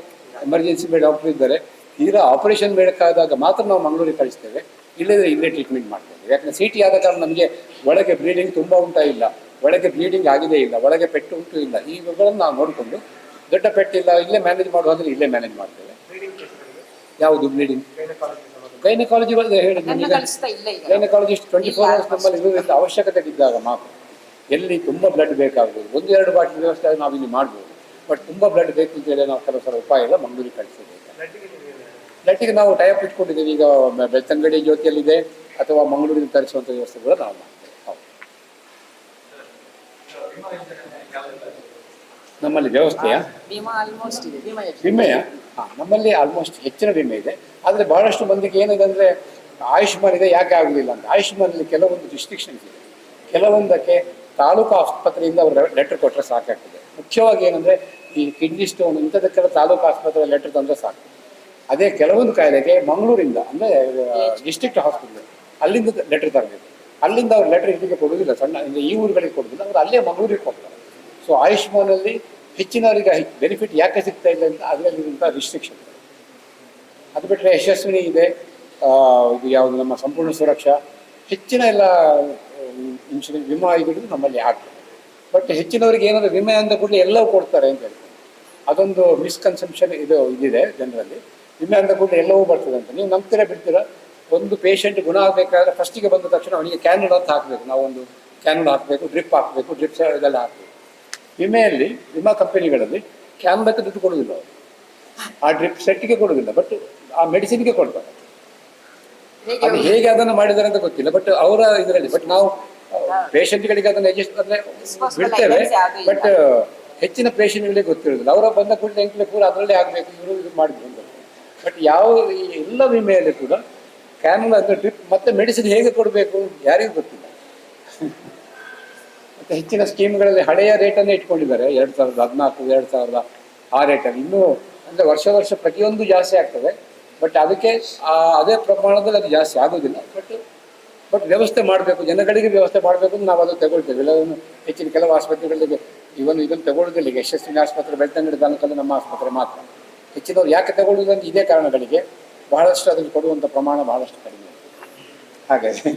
ಎಮರ್ಜೆನ್ಸಿ ಬೇಡ ಡಾಕ್ಟರ್ ಇದ್ದಾರೆ. ಈಗ ಆಪರೇಷನ್ ಬೇಡಕ್ಕಾದಾಗ ಮಾತ್ರ ನಾವು ಮಂಗಳೂರಿಗೆ ಕಳಿಸ್ತೇವೆ. ಇಲ್ಲದ್ರೆ ಇಲ್ಲೇ ಟ್ರೀಟ್ಮೆಂಟ್ ಮಾಡ್ತೇವೆ. ಯಾಕಂದ್ರೆ ಸಿ ಟಿ ಆದ ಕಾರಣ ನಮಗೆ ಒಳಗೆ ಬ್ಲೀಡಿಂಗ್ ತುಂಬ ಉಂಟಾ ಇಲ್ಲ. ಒಳಗೆ ಬ್ಲೀಡಿಂಗ್ ಆಗಿದೆ ಇಲ್ಲ. ಒಳಗೆ ಪೆಟ್ಟು ಉಂಟು ಇಲ್ಲ. ಇವುಗಳನ್ನು ನಾವು ನೋಡಿಕೊಂಡು ದೊಡ್ಡ ಪೆಟ್ಟಿಲ್ಲ ಇಲ್ಲೇ ಮ್ಯಾನೇಜ್ ಮಾಡುವಾದ್ರೆ ಇಲ್ಲೇ ಮ್ಯಾನೇಜ್ ಮಾಡ್ತೇವೆ. ಯಾವುದು ಬ್ಲೀಡಿಂಗ್ ಗೈನಕಾಲಜಿ ಹೇಳಿದ್ದು ಈಗ. ಗೈನಕಾಲಜಿಸ್ಟ್ ಟ್ವೆಂಟಿ ಫೋರ್ ಅವರ್ಸ್ ನಮ್ಮಲ್ಲಿ ಇರುವುದರಿಂದ ಅವಶ್ಯಕತೆ ಬಿದ್ದಾಗ ಮಾತ್ರ. ಎಲ್ಲಿ ತುಂಬ ಬ್ಲಡ್ ಬೇಕಾಗ್ಬೋದು. ಒಂದು ಎರಡು ಬಾಟ್ಲಿ ವ್ಯವಸ್ಥೆ ಆದ್ರೆ ನಾವು ಇಲ್ಲಿ ಮಾಡ್ಬೋದು. ಬಟ್ ತುಂಬ ಬ್ಲಡ್ ಬೇಕು ಅಂತ ಹೇಳಿ ನಾವು ಕೆಲವು ಸಲ ಉಪಾಯ ಎಲ್ಲ ಮಂಗಳೂರಿಗೆ ಕಳಿಸಬೇಕು ಬ್ಲಡ್ಗೆ ಬ್ಲಡ್ಡಿಗೆ ನಾವು ಟೈಪ್ ಇಟ್ಕೊಂಡಿದ್ದೀವಿ. ಈಗ ಬೆಳ್ತಂಗಡಿ ಜ್ಯೋತಿಯಲ್ಲಿದೆ. ಅಥವಾ ಮಂಗಳೂರಿನ ತರಿಸುವಂಥ ವ್ಯವಸ್ಥೆ ಕೂಡ ನಾವು ಮಾಡ್ತೇವೆ. ಹೌದು. ನಮ್ಮಲ್ಲಿ ವ್ಯವಸ್ಥೆಯ? ವಿಮೆಯ? ಹಾಂ ನಮ್ಮಲ್ಲಿ ಆಲ್ಮೋಸ್ಟ್ ಹೆಚ್ಚಿನ ವಿಮೆ ಇದೆ. ಆದರೆ ಬಹಳಷ್ಟು ಮಂದಿಗೆ ಏನಿದೆ ಅಂದರೆ ಆಯುಷ್ಮಾನ್ ಇದೆ ಯಾಕೆ ಆಗಲಿಲ್ಲ ಅಂತ. ಆಯುಷ್ಮಾನಲ್ಲಿ ಕೆಲವೊಂದು ರಿಸ್ಟ್ರಿಕ್ಷನ್ಸ್ ಇದೆ. ಕೆಲವೊಂದಕ್ಕೆ ತಾಲೂಕು ಆಸ್ಪತ್ರೆಯಿಂದ ಅವರು ಲೆಟರ್ ಕೊಟ್ಟರೆ ಸಾಕಾಗ್ತದೆ. ಮುಖ್ಯವಾಗಿ ಏನಂದರೆ ಈ ಕಿಡ್ನಿ ಸ್ಟೋನ್ ಇಂಥದಕ್ಕೆಲ್ಲ ತಾಲೂಕು ಆಸ್ಪತ್ರೆ ಲೆಟರ್ ತಂದರೆ ಸಾಕು. ಅದೇ ಕೆಲವೊಂದು ಕಾಯಿಲೆಗೆ ಮಂಗಳೂರಿಂದ ಅಂದರೆ ಡಿಸ್ಟ್ರಿಕ್ಟ್ ಹಾಸ್ಪಿಟಲ್ ಅಲ್ಲಿಂದ ಲೆಟರ್ ತರಬೇಕು. ಅಲ್ಲಿಂದ ಅವ್ರು ಲೆಟರ್ ಇದಕ್ಕೆ ಕೊಡೋದಿಲ್ಲ ಸಣ್ಣ ಈ ಊರುಗಳಿಗೆ ಕೊಡೋದಿಲ್ಲ ಅವ್ರು ಅಲ್ಲೇ ಮಂಗಳೂರಿಗೆ ಕೊಡ್ತಾರೆ. ಸೊ ಆಯುಷ್ಮಾನಲ್ಲಿ ಹೆಚ್ಚಿನವರಿಗೆ ಬೆನಿಫಿಟ್ ಯಾಕೆ ಸಿಗ್ತಾ ಇಲ್ಲ ಅಂತ ಅದರಲ್ಲಿರುವಂಥ ರಿಸ್ಟ್ರಿಕ್ಷನ್ ಅದು ಬಿಟ್ಟರೆ ಯಶಸ್ವಿನಿ ಇದೆ ಇದು ಯಾವುದು ನಮ್ಮ ಸಂಪೂರ್ಣ ಸುರಕ್ಷಾ. ಹೆಚ್ಚಿನ ಎಲ್ಲ ಇನ್ಶೂರೆನ್ಸ್ ವಿಮಾ ಇದು ನಮ್ಮಲ್ಲಿ ಆಗ್ತದೆ. ಬಟ್ ಹೆಚ್ಚಿನವರಿಗೆ ಏನಾದರೂ ವಿಮೆ ಅಂದ ಕೂಡಲೇ ಎಲ್ಲವೂ ಕೊಡ್ತಾರೆ ಅಂತ ಹೇಳಿ ಅದೊಂದು ಮಿಸ್ಕನ್ಸೆಪ್ಷನ್ ಇದು, ಇದಿದೆ ಜನರಲ್ಲಿ. ವಿಮೆ ಅಂದ ಕೂಡಲೇ ಎಲ್ಲವೂ ಬರ್ತದೆ ಅಂತ. ನೀವು ನಂಬ್ತೀರಾ ಬಿಡ್ತೀರಾ? ಒಂದು ಪೇಷಂಟ್ ಗುಣ ಆಗಬೇಕಾದ್ರೆ ಫಸ್ಟಿಗೆ ಬಂದ ತಕ್ಷಣ ಅವನಿಗೆ ಕ್ಯಾನಡ್ ಅಂತ ಹಾಕಬೇಕು. ನಾವೊಂದು ಕ್ಯಾನಡ್ ಹಾಕಬೇಕು ಡ್ರಿಪ್ ಹಾಕಬೇಕು ಡ್ರಿಪ್ ಇದೆಲ್ಲ ಹಾಕಬೇಕು. ವಿಮೆಯಲ್ಲಿ ವಿಮಾ ಕಂಪನಿಗಳಲ್ಲಿ ಕ್ಯಾನ್ಲಕ್ಕೆ ದುಡ್ಡು ಕೊಡೋದಿಲ್ಲ ಅವರು. ಆ ಡ್ರಿಪ್ ಸೆಟ್ಗೆ ಕೊಡೋದಿಲ್ಲ ಬಟ್ ಆ ಮೆಡಿಸಿನ್ಗೆ ಕೊಡ್ತಾರೆ. ಅದು ಹೇಗೆ ಅದನ್ನು ಮಾಡಿದ್ದಾರೆ ಅಂತ ಗೊತ್ತಿಲ್ಲ ಬಟ್ ಅವರ ಇದರಲ್ಲಿ ಬಟ್ ನಾವು ಪೇಷಂಟ್ಗಳಿಗೆ ಅದನ್ನು ಅಡ್ಜಸ್ಟ್ ಅಂದರೆ ಬಿಡ್ತೇವೆ. ಬಟ್ ಹೆಚ್ಚಿನ ಪೇಷಂಟ್ಗಳಿಗೆ ಗೊತ್ತಿರೋದಿಲ್ಲ ಅವರ ಬಂದ ಕೂಡಲೇ ಎಂಟ್ಲೆ ಕೂಡ ಅದರಲ್ಲೇ ಆಗಬೇಕು ಇವರು ಇದು ಮಾಡಿದ್ರು ಬಟ್ ಯಾವ ಎಲ್ಲ ವಿಮೆಯಲ್ಲಿ ಕೂಡ ಕ್ಯಾನುಲ್ ಅಂದ್ರೆ ಡ್ರಿಪ್ ಮತ್ತೆ ಮೆಡಿಸಿನ್ ಹೇಗೆ ಕೊಡಬೇಕು? ಯಾರಿಗೂ ಗೊತ್ತಿಲ್ಲ. ಮತ್ತು ಹೆಚ್ಚಿನ ಸ್ಕೀಮ್ಗಳಲ್ಲಿ ಹಳೆಯ ರೇಟನ್ನೇ ಇಟ್ಕೊಂಡಿದ್ದಾರೆ. ಎರಡು ಸಾವಿರದ ಹದಿನಾಲ್ಕು, ಎರಡು ಸಾವಿರದ ಆ ರೇಟಲ್ಲಿ ಇನ್ನೂ ಅಂದರೆ ವರ್ಷ ವರ್ಷ ಪ್ರತಿಯೊಂದು ಜಾಸ್ತಿ ಆಗ್ತದೆ. ಬಟ್ ಅದಕ್ಕೆ ಅದೇ ಪ್ರಮಾಣದಲ್ಲಿ ಅದು ಜಾಸ್ತಿ ಆಗೋದಿಲ್ಲ. ಬಟ್ ಬಟ್ ವ್ಯವಸ್ಥೆ ಮಾಡಬೇಕು. ಜನಗಳಿಗೆ ವ್ಯವಸ್ಥೆ ಮಾಡಬೇಕು ನಾವು ಅದು ತಗೊಳ್ತೇವೆ. ಎಲ್ಲವನ್ನು ಹೆಚ್ಚಿನ ಕೆಲವು ಆಸ್ಪತ್ರೆಗಳಿಗೆ ಇವನು ಇದನ್ನು ತಗೊಳ್ಳೋದಿಲ್ಲ ಯಶಸ್ವಿನಿ ಆಸ್ಪತ್ರೆ, ಬೆಳ್ತಂಗಡಿ ತಾಲೂಕಲ್ಲಿ ನಮ್ಮ ಆಸ್ಪತ್ರೆ ಮಾತ್ರ. ಹೆಚ್ಚಿನವ್ರು ಯಾಕೆ ತಗೊಳ್ಳುವುದಂತ ಇದೇ ಕಾರಣಗಳಿಗೆ ಬಹಳಷ್ಟು ಅದ್ರಲ್ಲಿ ಕೊಡುವಂಥ ಪ್ರಮಾಣ ಬಹಳಷ್ಟು ಕಡಿಮೆ. ಹಾಗಾಗಿ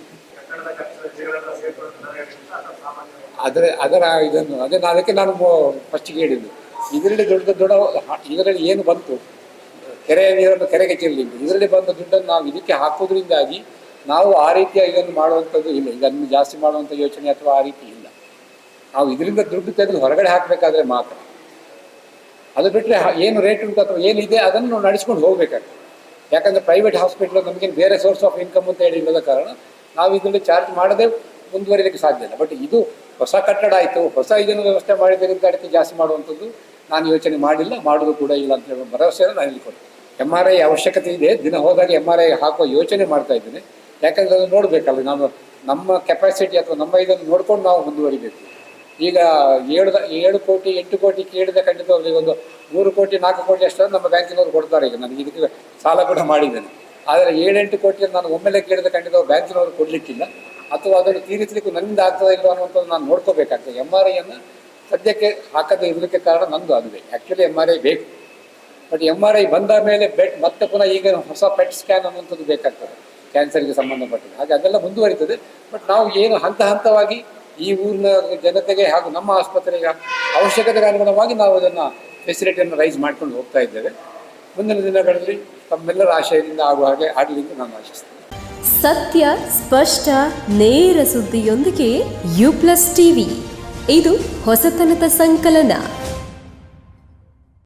ಅದರ ಅದರ ಇದನ್ನು, ಅದೇ ಅದಕ್ಕೆ ನಾನು ಫಸ್ಟಿಗೆ ಹೇಳಿದ್ದು ಇದರಲ್ಲಿ ದೊಡ್ಡ ದೊಡ್ಡ ಇದರಲ್ಲಿ ಏನು ಬಂತು? ಕೆರೆಯ ನೀರನ್ನು ಕೆರೆಗೆ ಚೆಲ್ಲಿ ಇದರಲ್ಲಿ ಬಂದ ದುಡ್ಡನ್ನು ನಾವು ಇದಕ್ಕೆ ಹಾಕೋದ್ರಿಂದಾಗಿ ನಾವು ಆ ರೀತಿಯ ಇದನ್ನು ಮಾಡುವಂಥದ್ದು ಇಲ್ಲ. ಇದನ್ನು ಜಾಸ್ತಿ ಮಾಡುವಂಥ ಯೋಚನೆ ಅಥವಾ ಆ ರೀತಿ ಇಲ್ಲ. ನಾವು ಇದರಿಂದ ದುಡ್ಡು ತೆಗೆದು ಹೊರಗಡೆ ಹಾಕಬೇಕಾದ್ರೆ ಮಾತ್ರ. ಅದು ಬಿಟ್ಟರೆ ಏನು ರೇಟ್ ಉಂಟು ಅಥವಾ ಏನಿದೆ ಅದನ್ನು ನಡೆಸ್ಕೊಂಡು ಹೋಗ್ಬೇಕಾಗ್ತದೆ. ಯಾಕಂದರೆ ಪ್ರೈವೇಟ್ ಹಾಸ್ಪಿಟ್ಲು ನಮಗೆ ಬೇರೆ ಸೋರ್ಸ್ ಆಫ್ ಇನ್ಕಮ್ ಅಂತ ಹೇಳಿ ಇಲ್ಲದ ಕಾರಣ ನಾವು ಇದರಲ್ಲಿ ಚಾರ್ಜ್ ಮಾಡದೆ ಮುಂದುವರಿಲಿಕ್ಕೆ ಸಾಧ್ಯ ಇಲ್ಲ. ಬಟ್ ಇದು ಹೊಸ ಕಟ್ಟಡ ಆಯಿತು, ಹೊಸ ಇದನ್ನು ವ್ಯವಸ್ಥೆ ಮಾಡಿದ್ದರಿಂದ ಅದಕ್ಕೆ ಜಾಸ್ತಿ ಮಾಡುವಂಥದ್ದು ನಾನು ಯೋಚನೆ ಮಾಡಿಲ್ಲ, ಮಾಡೋದು ಕೂಡ ಇಲ್ಲ ಅಂತ ಹೇಳುವ ಭರವಸೆಯನ್ನು ನಾನು ಇಲ್ಲಿ ಕೊಡ್ತೀನಿ. ಎಂ ಆರ್ ಐ ಅವಶ್ಯಕತೆ ಇದೆ, ದಿನ ಹೋದಾಗ ಎಂ ಆರ್ ಐ ಹಾಕುವ ಯೋಚನೆ ಮಾಡ್ತಾ ಇದ್ದೇನೆ. ಯಾಕಂದರೆ ಅದನ್ನು ನೋಡಬೇಕಲ್ಲ ನಾನು ನಮ್ಮ ಕೆಪಾಸಿಟಿ ಅಥವಾ ನಮ್ಮ ಇದನ್ನು ನೋಡ್ಕೊಂಡು ನಾವು ಮುಂದುವರಿಬೇಕು. ಈಗ ಏಳು ಏಳು ಕೋಟಿ, ಎಂಟು ಕೋಟಿ ಕೇಳಿದ ಖಂಡಿತವಾಗಿ ಒಂದು ಮೂರು ಕೋಟಿ, ನಾಲ್ಕು ಕೋಟಿ ಅಷ್ಟು ನಮ್ಮ ಬ್ಯಾಂಕಿನವರು ಕೊಡ್ತಾರೆ ಈಗ ನನಗೆ ಇದಕ್ಕೆ ಸಾಲ ಕೂಡ ಮಾಡಿದ್ದೇನೆ. ಆದರೆ ಏಳೆಂಟು ಕೋಟಿ ನಾನು ಒಮ್ಮೆಲೆ ಕೇಳಿದ ಖಂಡಿತ ಬ್ಯಾಂಕಿನವರು ಕೊಡಲಿಕ್ಕಿಲ್ಲ. ಅಥವಾ ಅದನ್ನು ತೀರಿಸಲಿಕ್ಕೂ ನನ್ನಿಂದ ಆಗ್ತದೆ ಇಲ್ಲ ಅನ್ನುವಂಥದ್ದು ನಾನು ನೋಡ್ಕೋಬೇಕಾಗ್ತದೆ. ಎಂ ಆರ್ ಐಯನ್ನು ಸದ್ಯಕ್ಕೆ ಹಾಕದೇ ಇರಲಿಕ್ಕೆ ಕಾರಣ ನಂದು ಅದುವೇ. ಆ್ಯಕ್ಚುಲಿ ಎಂ ಆರ್ ಐ ಬೇಕು. ಬಟ್ ಎಂ ಆರ್ ಐ ಬಂದ ಮೇಲೆ ಬೆಟ್ ಮತ್ತೆ ಪುನಃ ಈಗ ಹೊಸ ಪೆಟ್ ಸ್ಕ್ಯಾನ್ ಅನ್ನುವಂಥದ್ದು ಬೇಕಾಗ್ತದೆ. ಕ್ಯಾನ್ಸರ್ಗೆ ಸಂಬಂಧಪಟ್ಟದ್ದು. ಹಾಗೆ ಅದೆಲ್ಲ ಮುಂದುವರಿತದೆ. ಬಟ್ ನಾವು ಏನು ಹಂತ ಹಂತವಾಗಿ ಈ ಊರಿನ ಜನತೆಗೆ ಹಾಗೂ ನಮ್ಮ ಆಸ್ಪತ್ರೆಗೆ ಅವಶ್ಯಕತೆಗೆ ಅನುಗುಣವಾಗಿ ನಾವು ಅದನ್ನು ಫೆಸಿಲಿಟಿಯನ್ನು ರೈಸ್ ಮಾಡ್ಕೊಂಡು ಹೋಗ್ತಾ ಇದ್ದೇವೆ. ಮುಂದಿನ ದಿನಗಳಲ್ಲಿ ತಮ್ಮೆಲ್ಲರ ಆಶಯದಿಂದ ಆಗುವ ಹಾಗೆ ಆಗಲಿ ಅಂತ ನಾನು ಆಶಿಸ್ತೇನೆ. ಸತ್ಯ, ಸ್ಪಷ್ಟ, ನೇರ ಸುದ್ದಿಯೊಂದಿಗೆ ಯು ಪ್ಲಸ್ ಟಿವಿ ಇದು ಹೊಸತನದ ಸಂಕಲನ.